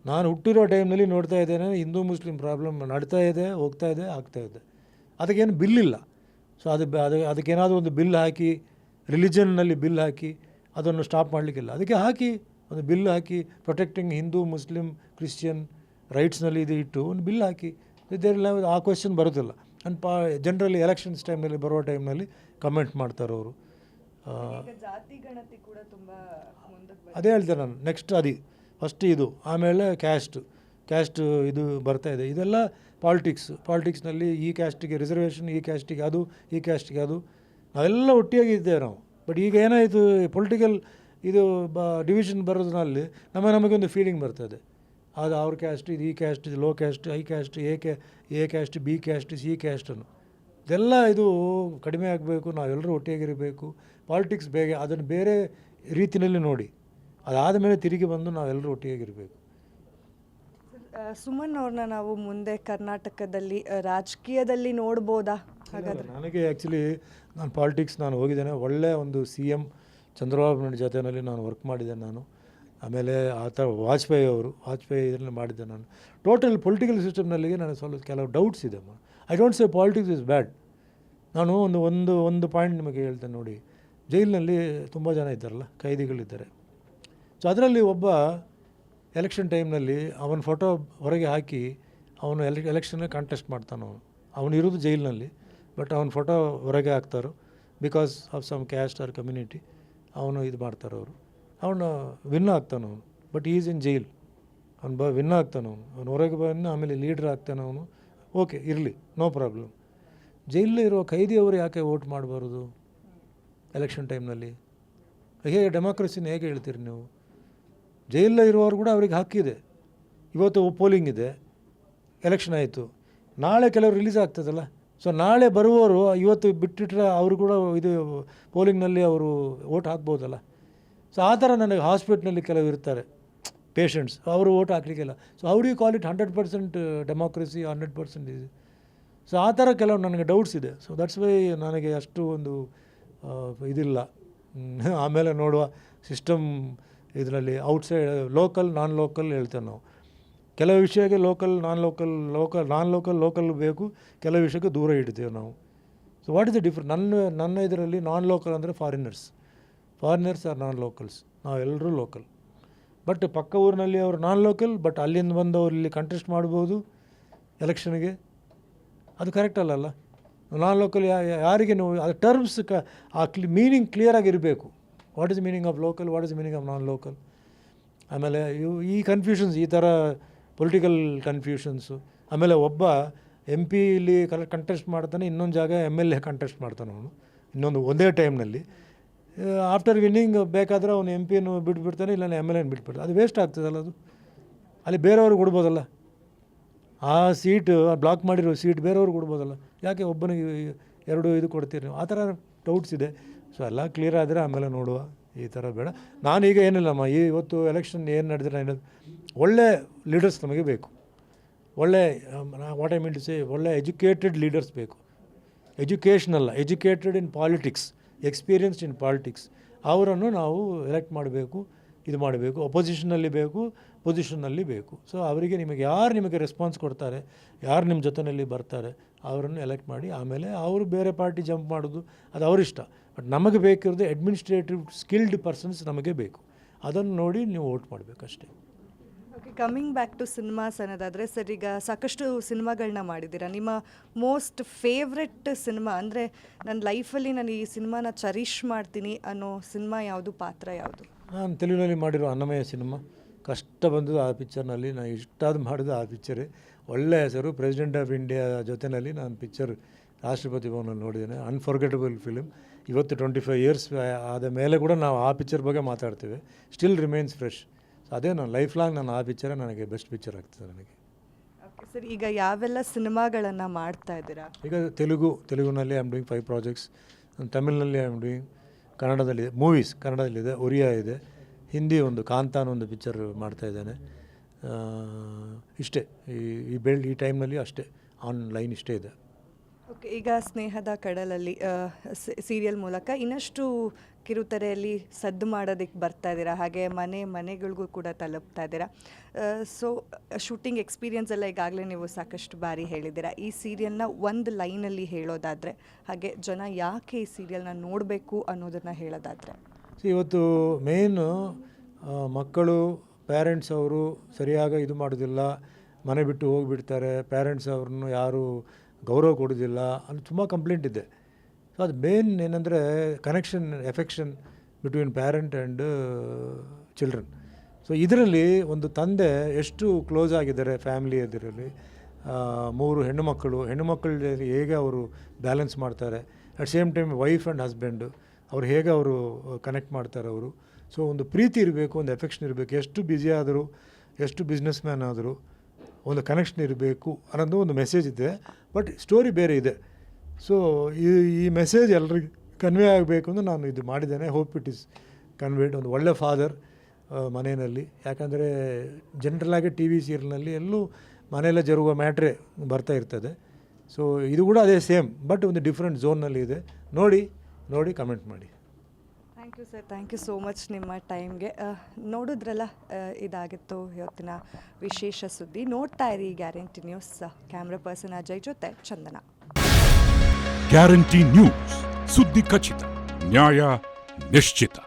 ನಾನು ಹುಟ್ಟಿರೋ ಟೈಮ್ನಲ್ಲಿ ನೋಡ್ತಾ ಇದ್ದೇನೆ, ಹಿಂದೂ ಮುಸ್ಲಿಂ ಪ್ರಾಬ್ಲಮ್ ನಡೀತಾ ಇದೆ, ಹೋಗ್ತಾ ಇದೆ, ಆಗ್ತಾ ಇದೆ. ಅದಕ್ಕೇನು ಬಿಲ್ ಇಲ್ಲ. ಸೊ ಅದು ಅದು, ಅದಕ್ಕೇನಾದರೂ ಒಂದು ಬಿಲ್ ಹಾಕಿ ರಿಲಿಜನ್ನಲ್ಲಿ ಬಿಲ್ ಹಾಕಿ, ಅದನ್ನು ಸ್ಟಾಪ್ ಮಾಡಲಿಕ್ಕಿಲ್ಲ. ಅದಕ್ಕೆ ಹಾಕಿ ಒಂದು ಬಿಲ್ ಹಾಕಿ ಪ್ರೊಟೆಕ್ಟಿಂಗ್ ಹಿಂದೂ ಮುಸ್ಲಿಂ ಕ್ರಿಶ್ಚಿಯನ್ ರೈಟ್ಸ್ನಲ್ಲಿ ಇದು ಇಟ್ಟು ಒಂದು ಬಿಲ್ ಹಾಕಿ. ಇದೆಲ್ಲ ಆ ಕ್ವೆಶನ್ ಬರೋದಿಲ್ಲ. ಆ್ಯಂಡ್ ಪಾ ಜನರಲಿ ಎಲೆಕ್ಷನ್ಸ್ ಟೈಮ್ನಲ್ಲಿ ಬರೋ ಟೈಮ್ನಲ್ಲಿ ಕಮೆಂಟ್ ಮಾಡ್ತಾರೆ ಅವರು. ಜಾತಿ ಗಣತಿ ಕೂಡ ತುಂಬಾ ಮುಂದಕ್ಕೆ ಅದೇ ಹೇಳ್ತೇನೆ ನಾನು ನೆಕ್ಸ್ಟ್ ಅದು ಫಸ್ಟ್ ಇದು ಆಮೇಲೆ ಕ್ಯಾಸ್ಟ್ ಕ್ಯಾಸ್ಟ್ ಇದು ಬರ್ತಾ ಇದೆ. ಇದೆಲ್ಲ ಪಾಲಿಟಿಕ್ಸ್ ಪಾಲಿಟಿಕ್ಸ್ನಲ್ಲಿ ಈ ಕ್ಯಾಸ್ಟಿಗೆ ರಿಸರ್ವೇಷನ್ ಈ ಕ್ಯಾಸ್ಟಿಗೆ ಅದು ಈ ಕ್ಯಾಸ್ಟಿಗೆ ಅದು. ನಾವೆಲ್ಲ ಒಟ್ಟಿಯಾಗಿ ಇದ್ದೇವೆ ನಾವು. ಬಟ್ ಈಗ ಏನಾಯಿತು ಪೊಲಿಟಿಕಲ್ ಇದು ಬ ಡಿವಿಷನ್ ಬರೋದ್ರಲ್ಲಿ ನಮ್ಮ ನಮಗೊಂದು ಫೀಲಿಂಗ್ ಬರ್ತದೆ. ಅದು ಅವ್ರ ಕ್ಯಾಸ್ಟ್ ಇದು ಈ ಕ್ಯಾಸ್ಟ್ ಇದು low caste I caste A ಕ್ಯಾ A caste B caste C ಕ್ಯಾಸ್ಟನ್ನು ಇದೆಲ್ಲ ಇದು ಕಡಿಮೆ ಆಗಬೇಕು ನಾವೆಲ್ಲರೂ ಒಟ್ಟಿಯಾಗಿರಬೇಕು. ಪಾಲಿಟಿಕ್ಸ್ ಬೇಗ ಅದನ್ನು ಬೇರೆ ರೀತಿಯಲ್ಲಿ ನೋಡಿ. ಅದಾದ ಮೇಲೆ ತಿರುಗಿ ಬಂದು ನಾವೆಲ್ಲರೂ ಒಟ್ಟಿಯಾಗಿರಬೇಕು. ಸುಮನ್ ಅವ್ರನ್ನ ನಾವು ಮುಂದೆ ಕರ್ನಾಟಕದಲ್ಲಿ ರಾಜಕೀಯದಲ್ಲಿ ನೋಡ್ಬೋದಾ? ಹಾಗಾದ್ರೆ. ನನಗೆ ಆ್ಯಕ್ಚುಲಿ ನಾನು ಪಾಲಿಟಿಕ್ಸ್ ನಾನು ಹೋಗಿದ್ದೇನೆ. ಒಳ್ಳೆಯ ಒಂದು ಸಿ ಎಂ ಚಂದ್ರಬಾಬು ನಾಯ್ಡು ಜೊತೆಯಲ್ಲಿ ನಾನು ವರ್ಕ್ ಮಾಡಿದೆ ನಾನು. ಆಮೇಲೆ ಆ ಥರ ವಾಜಪೇಯಿ ಅವರು, ವಾಜಪೇಯಿ ಇದರಲ್ಲಿ ಮಾಡಿದ್ದೆ ನಾನು. ಟೋಟಲ್ ಪೊಲಿಟಿಕಲ್ ಸಿಸ್ಟಮ್ನಲ್ಲಿ ನನಗೆ ಸ್ವಲ್ಪ ಕೆಲವು ಡೌಟ್ಸ್ ಇದೆ I don't say politics is bad ನಾನು ಒಂದು ಒಂದು ಒಂದು ಪಾಯಿಂಟ್ ನಿಮಗೆ ಹೇಳ್ತೇನೆ ನೋಡಿ. ಜೈಲಿನಲ್ಲಿ ತುಂಬ ಜನ ಇದ್ದಾರಲ್ಲ, ಕೈದಿಗಳಿದ್ದಾರೆ. ಸೊ ಅದರಲ್ಲಿ ಒಬ್ಬ ಎಲೆಕ್ಷನ್ ಟೈಮ್ನಲ್ಲಿ ಅವನ ಫೋಟೋ ಹೊರಗೆ ಹಾಕಿ ಅವನು ಎಲೆ ಎಲೆಕ್ಷನ್ನೇ ಕಾಂಟೆಸ್ಟ್ ಮಾಡ್ತಾನೆ ಅವನು. ಅವನು ಇರೋದು ಜೈಲಿನಲ್ಲಿ ಬಟ್ ಅವನ ಫೋಟೋ ಹೊರಗೆ ಹಾಕ್ತಾರೋ because of some caste or community ಅವನು ಇದು ಮಾಡ್ತಾರೆ ಅವರು. ಅವನು ವಿನ್ ಆಗ್ತಾನೆ ಅವನು. ಬಟ್ ಈಸ್ ಇನ್ ಜೈಲ್ ಅವ್ನು ಬ ವಿನ್ ಆಗ್ತಾನೆ ಅವನು. ಅವನು ಹೊರಗೆ ಬಂದು ಆಮೇಲೆ ಲೀಡ್ರ್ ಆಗ್ತಾನೆ ಅವನು. ಓಕೆ ಇರಲಿ ನೋ ಪ್ರಾಬ್ಲಮ್ ಜೈಲಲ್ಲಿ ಇರುವ ಖೈದಿಯವರು ಯಾಕೆ ವೋಟ್ ಮಾಡಬಾರ್ದು? ಎಲೆಕ್ಷನ್ ಟೈಮ್ನಲ್ಲಿ ಹೇಗೆ ಡೆಮಾಕ್ರಸಿನ ಹೇಗೆ ಹೇಳ್ತೀರಿ ನೀವು? ಜೈಲಲ್ಲಿ ಇರುವವರು ಕೂಡ ಅವ್ರಿಗೆ ಹಕ್ಕಿದೆ. ಇವತ್ತು ಪೋಲಿಂಗ್ ಇದೆ. ಎಲೆಕ್ಷನ್ ಆಯಿತು. ನಾಳೆ ಕೆಲವರು ರಿಲೀಸ್ ಆಗ್ತದಲ್ಲ? ಸೊ ನಾಳೆ ಬರುವವರು ಇವತ್ತು ಬಿಟ್ಟಿಟ್ರೆ ಅವರು ಕೂಡ ಇದು ಪೋಲಿಂಗ್ನಲ್ಲಿ ಅವರು ಓಟ್ ಹಾಕ್ಬೋದಲ್ಲ. ಸೊ ಆ ಥರ ನನಗೆ ಹಾಸ್ಪಿಟ್ಲಲ್ಲಿ ಕೆಲವು ಇರ್ತಾರೆ ಪೇಷಂಟ್ಸ್ ಅವರು ಓಟ್ ಹಾಕ್ಲಿಕ್ಕಿಲ್ಲ. ಸೊ ಅವ್ರಿಗೆ call it hundred percent democracy hundred percent ಇದೆ. ಸೊ ಆ ಥರ ಕೆಲವು ನನಗೆ ಡೌಟ್ಸ್ ಇದೆ. ಸೊ ದಟ್ಸ್ ವೈ ನನಗೆ ಅಷ್ಟು ಒಂದು ಇದಿಲ್ಲ. ಆಮೇಲೆ ನೋಡುವ ಸಿಸ್ಟಮ್ ಇದರಲ್ಲಿ ಔಟ್ಸೈಡ್ ಲೋಕಲ್ ನಾನ್ ಲೋಕಲ್ ಹೇಳ್ತೇವೆ ನಾವು. ಕೆಲವು ವಿಷಯಕ್ಕೆ local non local local non local local ಬೇಕು. ಕೆಲವು ವಿಷಯಕ್ಕೆ ದೂರ ಇಡ್ತೇವೆ ನಾವು. So what is the different ನನ್ನ ನನ್ನ ಇದರಲ್ಲಿ ನಾನ್ ಲೋಕಲ್ ಅಂದರೆ foreigners foreigners are non locals ನಾವೆಲ್ಲರೂ ಲೋಕಲ್ ಬಟ್ ಪಕ್ಕ ಊರಿನಲ್ಲಿ ಅವರು ನಾನ್ ಲೋಕಲ್ ಬಟ್ ಅಲ್ಲಿಂದ ಬಂದವರು ಇಲ್ಲಿ ಕಂಟೆಸ್ಟ್ ಮಾಡ್ಬೋದು ಎಲೆಕ್ಷನ್ಗೆ ಅದು ಕರೆಕ್ಟ್ ಅಲ್ಲಲ್ಲ ನಾನ್ ಲೋಕಲ್ ಯಾರಿಗೆ ನೀವು ಅದು ಟರ್ಮ್ಸ್ ಕ, ಆ ಕ್ಲಿ meaning ಕ್ಲಿಯರಾಗಿರಬೇಕು what is meaning of local what is meaning of non local ಆಮೇಲೆ ಇವು, ಈ ಕನ್ಫ್ಯೂಷನ್ಸ್ ಈ ಥರ ಪೊಲಿಟಿಕಲ್ ಕನ್ಫ್ಯೂಷನ್ಸು ಆಮೇಲೆ ಒಬ್ಬ ಎಂ ಪಿ ಇಲ್ಲಿ ಕಲ ಕಂಟೆಸ್ಟ್ ಮಾಡ್ತಾನೆ, ಇನ್ನೊಂದು ಜಾಗ ಎಂ ಎಲ್ ಎ ಕಂಟೆಸ್ಟ್ ಮಾಡ್ತಾನೆ ಅವನು. ಇನ್ನೊಂದು ಒಂದೇ ಟೈಮ್ನಲ್ಲಿ ಆಫ್ಟರ್ ವಿನ್ನಿಂಗ್ ಬೇಕಾದರೆ ಅವನು ಎಂ ಪಿಯನ್ನು ಬಿಟ್ಬಿಡ್ತಾನೆ ಇಲ್ಲ ಎಂ ಎಲ್ ಎನ್ ಬಿಟ್ಬಿಡ್ತಾನೆ. ಅದು ವೇಸ್ಟ್ ಆಗ್ತದಲ್ಲ ಅದು. ಅಲ್ಲಿ ಬೇರೆಯವ್ರಿಗೆ ಕೊಡ್ಬೋದಲ್ಲ. ಆ ಸೀಟ್ ಬ್ಲಾಕ್ ಮಾಡಿರೋ ಸೀಟ್ ಬೇರೆಯವ್ರಿಗೆ ಕೊಡ್ಬೋದಲ್ಲ. ಯಾಕೆ ಒಬ್ಬನಿಗೆ ಎರಡು ಇದು ಕೊಡ್ತೀರಿ ನೀವು? ಆ ಥರ ಡೌಟ್ಸ್ ಇದೆ. ಸೊ ಎಲ್ಲ ಕ್ಲಿಯರ್ ಆದರೆ ಆಮೇಲೆ ನೋಡುವ. ಈ ಥರ ಬೇಡ. ನಾನೀಗ ಏನಿಲ್ಲಮ್ಮ, ಈ ಇವತ್ತು ಎಲೆಕ್ಷನ್ ಏನು ನಡೆದ್ರೆ ಏನಾದ್ರು ಒಳ್ಳೆ ಲೀಡರ್ಸ್ ನಮಗೆ ಬೇಕು. ಒಳ್ಳೆ what I mean to say ಒಳ್ಳೆ ಎಜುಕೇಟೆಡ್ ಲೀಡರ್ಸ್ ಬೇಕು. ಎಜುಕೇಷನ್ ಅಲ್ಲ educated in politics experienced in politics ಅವರನ್ನು ನಾವು ಎಲೆಕ್ಟ್ ಮಾಡಬೇಕು, ಇದು ಮಾಡಬೇಕು ಅಪೋಸಿಷನಲ್ಲಿ ಬೇಕು ಪೊಸಿಷನ್ನಲ್ಲಿ ಬೇಕು. ಸೊ ಅವರಿಗೆ ನಿಮಗೆ, ಯಾರು ನಿಮಗೆ ರೆಸ್ಪಾನ್ಸ್ ಕೊಡ್ತಾರೆ, ಯಾರು ನಿಮ್ಮ ಜೊತೆಯಲ್ಲಿ ಬರ್ತಾರೆ, ಅವರನ್ನು ಎಲೆಕ್ಟ್ ಮಾಡಿ, ಆಮೇಲೆ ಅವರು ಬೇರೆ ಪಾರ್ಟಿ ಜಂಪ್ ಮಾಡೋದು, ಅದು ಅವರಿಷ್ಟ ಬಟ್ ನಮಗೆ ಬೇಕಿರೋದು ಅಡ್ಮಿನಿಸ್ಟ್ರೇಟಿವ್ ಸ್ಕಿಲ್ಡ್ ಪರ್ಸನ್ಸ್ ನಮಗೆ ಬೇಕು. ಅದನ್ನು ನೋಡಿ ನೀವು ವೋಟ್ ಮಾಡಬೇಕು ಕಮಿಂಗ್ ಬ್ಯಾಕ್ ಟು ಸಿನಿಮಾಸ್ ಅನ್ನೋದಾದರೆ ಸರ್, ಈಗ ಸಾಕಷ್ಟು ಸಿನಿಮಾಗಳನ್ನ ಮಾಡಿದ್ದೀರಾ? ನಿಮ್ಮ ಮೋಸ್ಟ್ ಫೇವ್ರೆಟ್ ಸಿನಿಮಾ ಅಂದರೆ ನನ್ನ ಲೈಫಲ್ಲಿ ನಾನು ಈ ಸಿನಿಮಾನ ಚರಿಷ್ ಮಾಡ್ತೀನಿ ಅನ್ನೋ ಸಿನಿಮಾ ಯಾವುದು, ಪಾತ್ರ ಯಾವುದು? ನಾನು ತೆಲುಗಿನಲ್ಲಿ ಮಾಡಿರೋ ಅನ್ನಮಯ ಸಿನಿಮಾ. ಕಷ್ಟ ಬಂದದ್ದು ಆ ಪಿಕ್ಚರ್ನಲ್ಲಿ ನಾನು ಇಷ್ಟಾದ ಮಾಡಿದ್ದು ಆ ಪಿಕ್ಚರೇ ಒಳ್ಳೆಯ ಹೆಸರು ಪ್ರೆಸಿಡೆಂಟ್ ಆಫ್ ಇಂಡಿಯಾ ಜೊತೆಯಲ್ಲಿ ನಾನು ಪಿಕ್ಚರ್ ರಾಷ್ಟ್ರಪತಿ ಭವನಲ್ಲಿ ನೋಡಿದ್ದೇನೆ. ಅನ್ಫರ್ಗೆಟಬಲ್ ಫಿಲಿಮ್ ಇವತ್ತು ಟ್ವೆಂಟಿ ಫೈವ್ ಇಯರ್ಸ್ ಆದ ಮೇಲೆ ಕೂಡ ನಾವು ಆ ಪಿಕ್ಚರ್ ಬಗ್ಗೆ ಮಾತಾಡ್ತೇವೆ. ಸ್ಟಿಲ್ ರಿಮೈನ್ಸ್ ಫ್ರೆಶ್ ಸೊ ಅದೇ ನಾನು ಲೈಫ್ ಲಾಂಗ್ ನಾನು ಆ ಪಿಕ್ಚರೇ ನನಗೆ ಬೆಸ್ಟ್ ಪಿಕ್ಚರ್ ಆಗ್ತದೆ ನನಗೆ. ಸರ್ ಈಗ ಯಾವೆಲ್ಲ ಸಿನಿಮಾಗಳನ್ನು ಮಾಡ್ತಾ ಇದ್ದೀರಾ? ಈಗ Telugu ತೆಲುಗುನಲ್ಲಿ I am doing five projects ತಮಿಳ್ನಲ್ಲಿ I am doing ಕನ್ನಡದಲ್ಲಿದೆ ಮೂವೀಸ್ ಕನ್ನಡದಲ್ಲಿದೆ ಒರಿಯಾ ಇದೆ. ಹಿಂದಿ ಒಂದು ಕಾಂತಾನ ಒಂದು ಪಿಕ್ಚರ್ ಮಾಡ್ತಾ ಇದ್ದೇನೆ. ಇಷ್ಟೇ ಈ ಈ ಬೆಳ್ ಈ ಟೈಮ್ನಲ್ಲಿ ಅಷ್ಟೇ ಆನ್ಲೈನ್ ಇಷ್ಟೇ ಇದೆ. ಓಕೆ, ಈಗ ಸ್ನೇಹದ ಕಡಲಲ್ಲಿ ಸೀರಿಯಲ್ ಮೂಲಕ ಇನ್ನಷ್ಟು ಕಿರುತೆರೆಯಲ್ಲಿ ಸದ್ದು ಮಾಡೋದಕ್ಕೆ ಬರ್ತಾ ಇದ್ದೀರಾ? ಹಾಗೆ ಮನೆ, ಮನೆಗಳಿಗೂ ಕೂಡ ತಲುಪ್ತಾ ಇದ್ದೀರಾ? ಸೊ, ಶೂಟಿಂಗ್ ಎಕ್ಸ್ಪೀರಿಯನ್ಸ್ ಎಲ್ಲ ಈಗಾಗಲೇ ನೀವು ಸಾಕಷ್ಟು ಬಾರಿ ಹೇಳಿದ್ದೀರಾ. ಈ ಸೀರಿಯಲ್ನ ಒಂದು ಲೈನಲ್ಲಿ ಹೇಳೋದಾದರೆ, ಹಾಗೆ ಜನ ಯಾಕೆ ಈ ಸೀರಿಯಲ್ನ ನೋಡಬೇಕು ಅನ್ನೋದನ್ನು ಹೇಳೋದಾದರೆ. ಇವತ್ತು ಮೇನು ಮಕ್ಕಳು ಪೇರೆಂಟ್ಸ್ ಅವರು ಸರಿಯಾಗಿ ಇದು ಮಾಡೋದಿಲ್ಲ. ಮನೆ ಬಿಟ್ಟು ಹೋಗಿಬಿಡ್ತಾರೆ. ಪೇರೆಂಟ್ಸ್ ಅವ್ರನ್ನು ಯಾರು ಗೌರವ ಕೊಡೋದಿಲ್ಲ ಅಂತ ತುಂಬ ಕಂಪ್ಲೇಂಟ್ ಇದೆ. ಸೊ ಅದು ಮೇನ್ ಏನಂದರೆ connection affection between parent and children so ಇದರಲ್ಲಿ ಒಂದು ತಂದೆ ಎಷ್ಟು ಕ್ಲೋಸ್ ಆಗಿದ್ದಾರೆ ಫ್ಯಾಮಿಲಿ ಇದರಲ್ಲಿ ಮೂರು ಹೆಣ್ಣುಮಕ್ಕಳು. ಹೆಣ್ಣು ಮಕ್ಕಳ ಜೊತೆ ಹೇಗೆ ಅವರು ಬ್ಯಾಲೆನ್ಸ್ ಮಾಡ್ತಾರೆ? At same time wife and husband ಅವ್ರು ಹೇಗೆ ಅವರು ಕನೆಕ್ಟ್ ಮಾಡ್ತಾರೆ ಅವರು? ಸೊ ಒಂದು ಪ್ರೀತಿ ಇರಬೇಕು, ಒಂದು ಎಫೆಕ್ಷನ್ ಇರಬೇಕು. ಎಷ್ಟು ಬ್ಯುಸಿ ಆದರೂ, ಎಷ್ಟು ಬಿಸ್ನೆಸ್ ಮ್ಯಾನ್ ಆದರೂ ಒಂದು ಕನೆಕ್ಷನ್ ಇರಬೇಕು ಅನ್ನೋದು ಒಂದು ಮೆಸೇಜ್ ಇದೆ ಬಟ್ ಸ್ಟೋರಿ ಬೇರೆ ಇದೆ. ಸೊ ಈ ಈ ಮೆಸೇಜ್ ಎಲ್ರಿಗೂ ಕನ್ವೇ ಆಗಬೇಕು ಅಂತ ನಾನು ಇದು ಮಾಡಿದ್ದೇನೆ. ಹೋಪ್ ಇಟ್ ಇಸ್ ಕನ್ವೇಡ್ ಒಂದು ಒಳ್ಳೆ ಫಾದರ್ ಮನೆಯಲ್ಲಿ. ಯಾಕಂದರೆ ಜನರಲಾಗಿ ಟಿ ವಿ ಸೀರಿಯಲ್ನಲ್ಲಿ ಎಲ್ಲೂ ಮನೆಯಲ್ಲೇ ಜರುಗುವ ಮ್ಯಾಟ್ರೇ ಬರ್ತಾ ಇರ್ತದೆ. ಸೊ ಇದು ಕೂಡ ಅದೇ ಸೇಮ್ ಬಟ್ ಒಂದು ಡಿಫ್ರೆಂಟ್ ಝೋನ್ನಲ್ಲಿ ಇದೆ. ನೋಡಿ ನೋಡಿ ಕಮೆಂಟ್ ಮಾಡಿ. You sir thank you so much ನಿಮ್ಮ ಟೈಮ್ಗೆ ನೋಡಿದ್ರಲ್ಲ ಇದಾಗಿತ್ತು ಇವತ್ತಿನ ವಿಶೇಷ ಸುದ್ದಿ. ನೋಡ್ತಾ ಇರಿ guarantee news camera person Ajay ಜೊತೆ ಚಂದನ. ಗ್ಯಾರಂಟಿ ನ್ಯೂಸ್ ಸುದ್ದಿ ಖಚಿತ, ನ್ಯಾಯ ನಿಶ್ಚಿತ.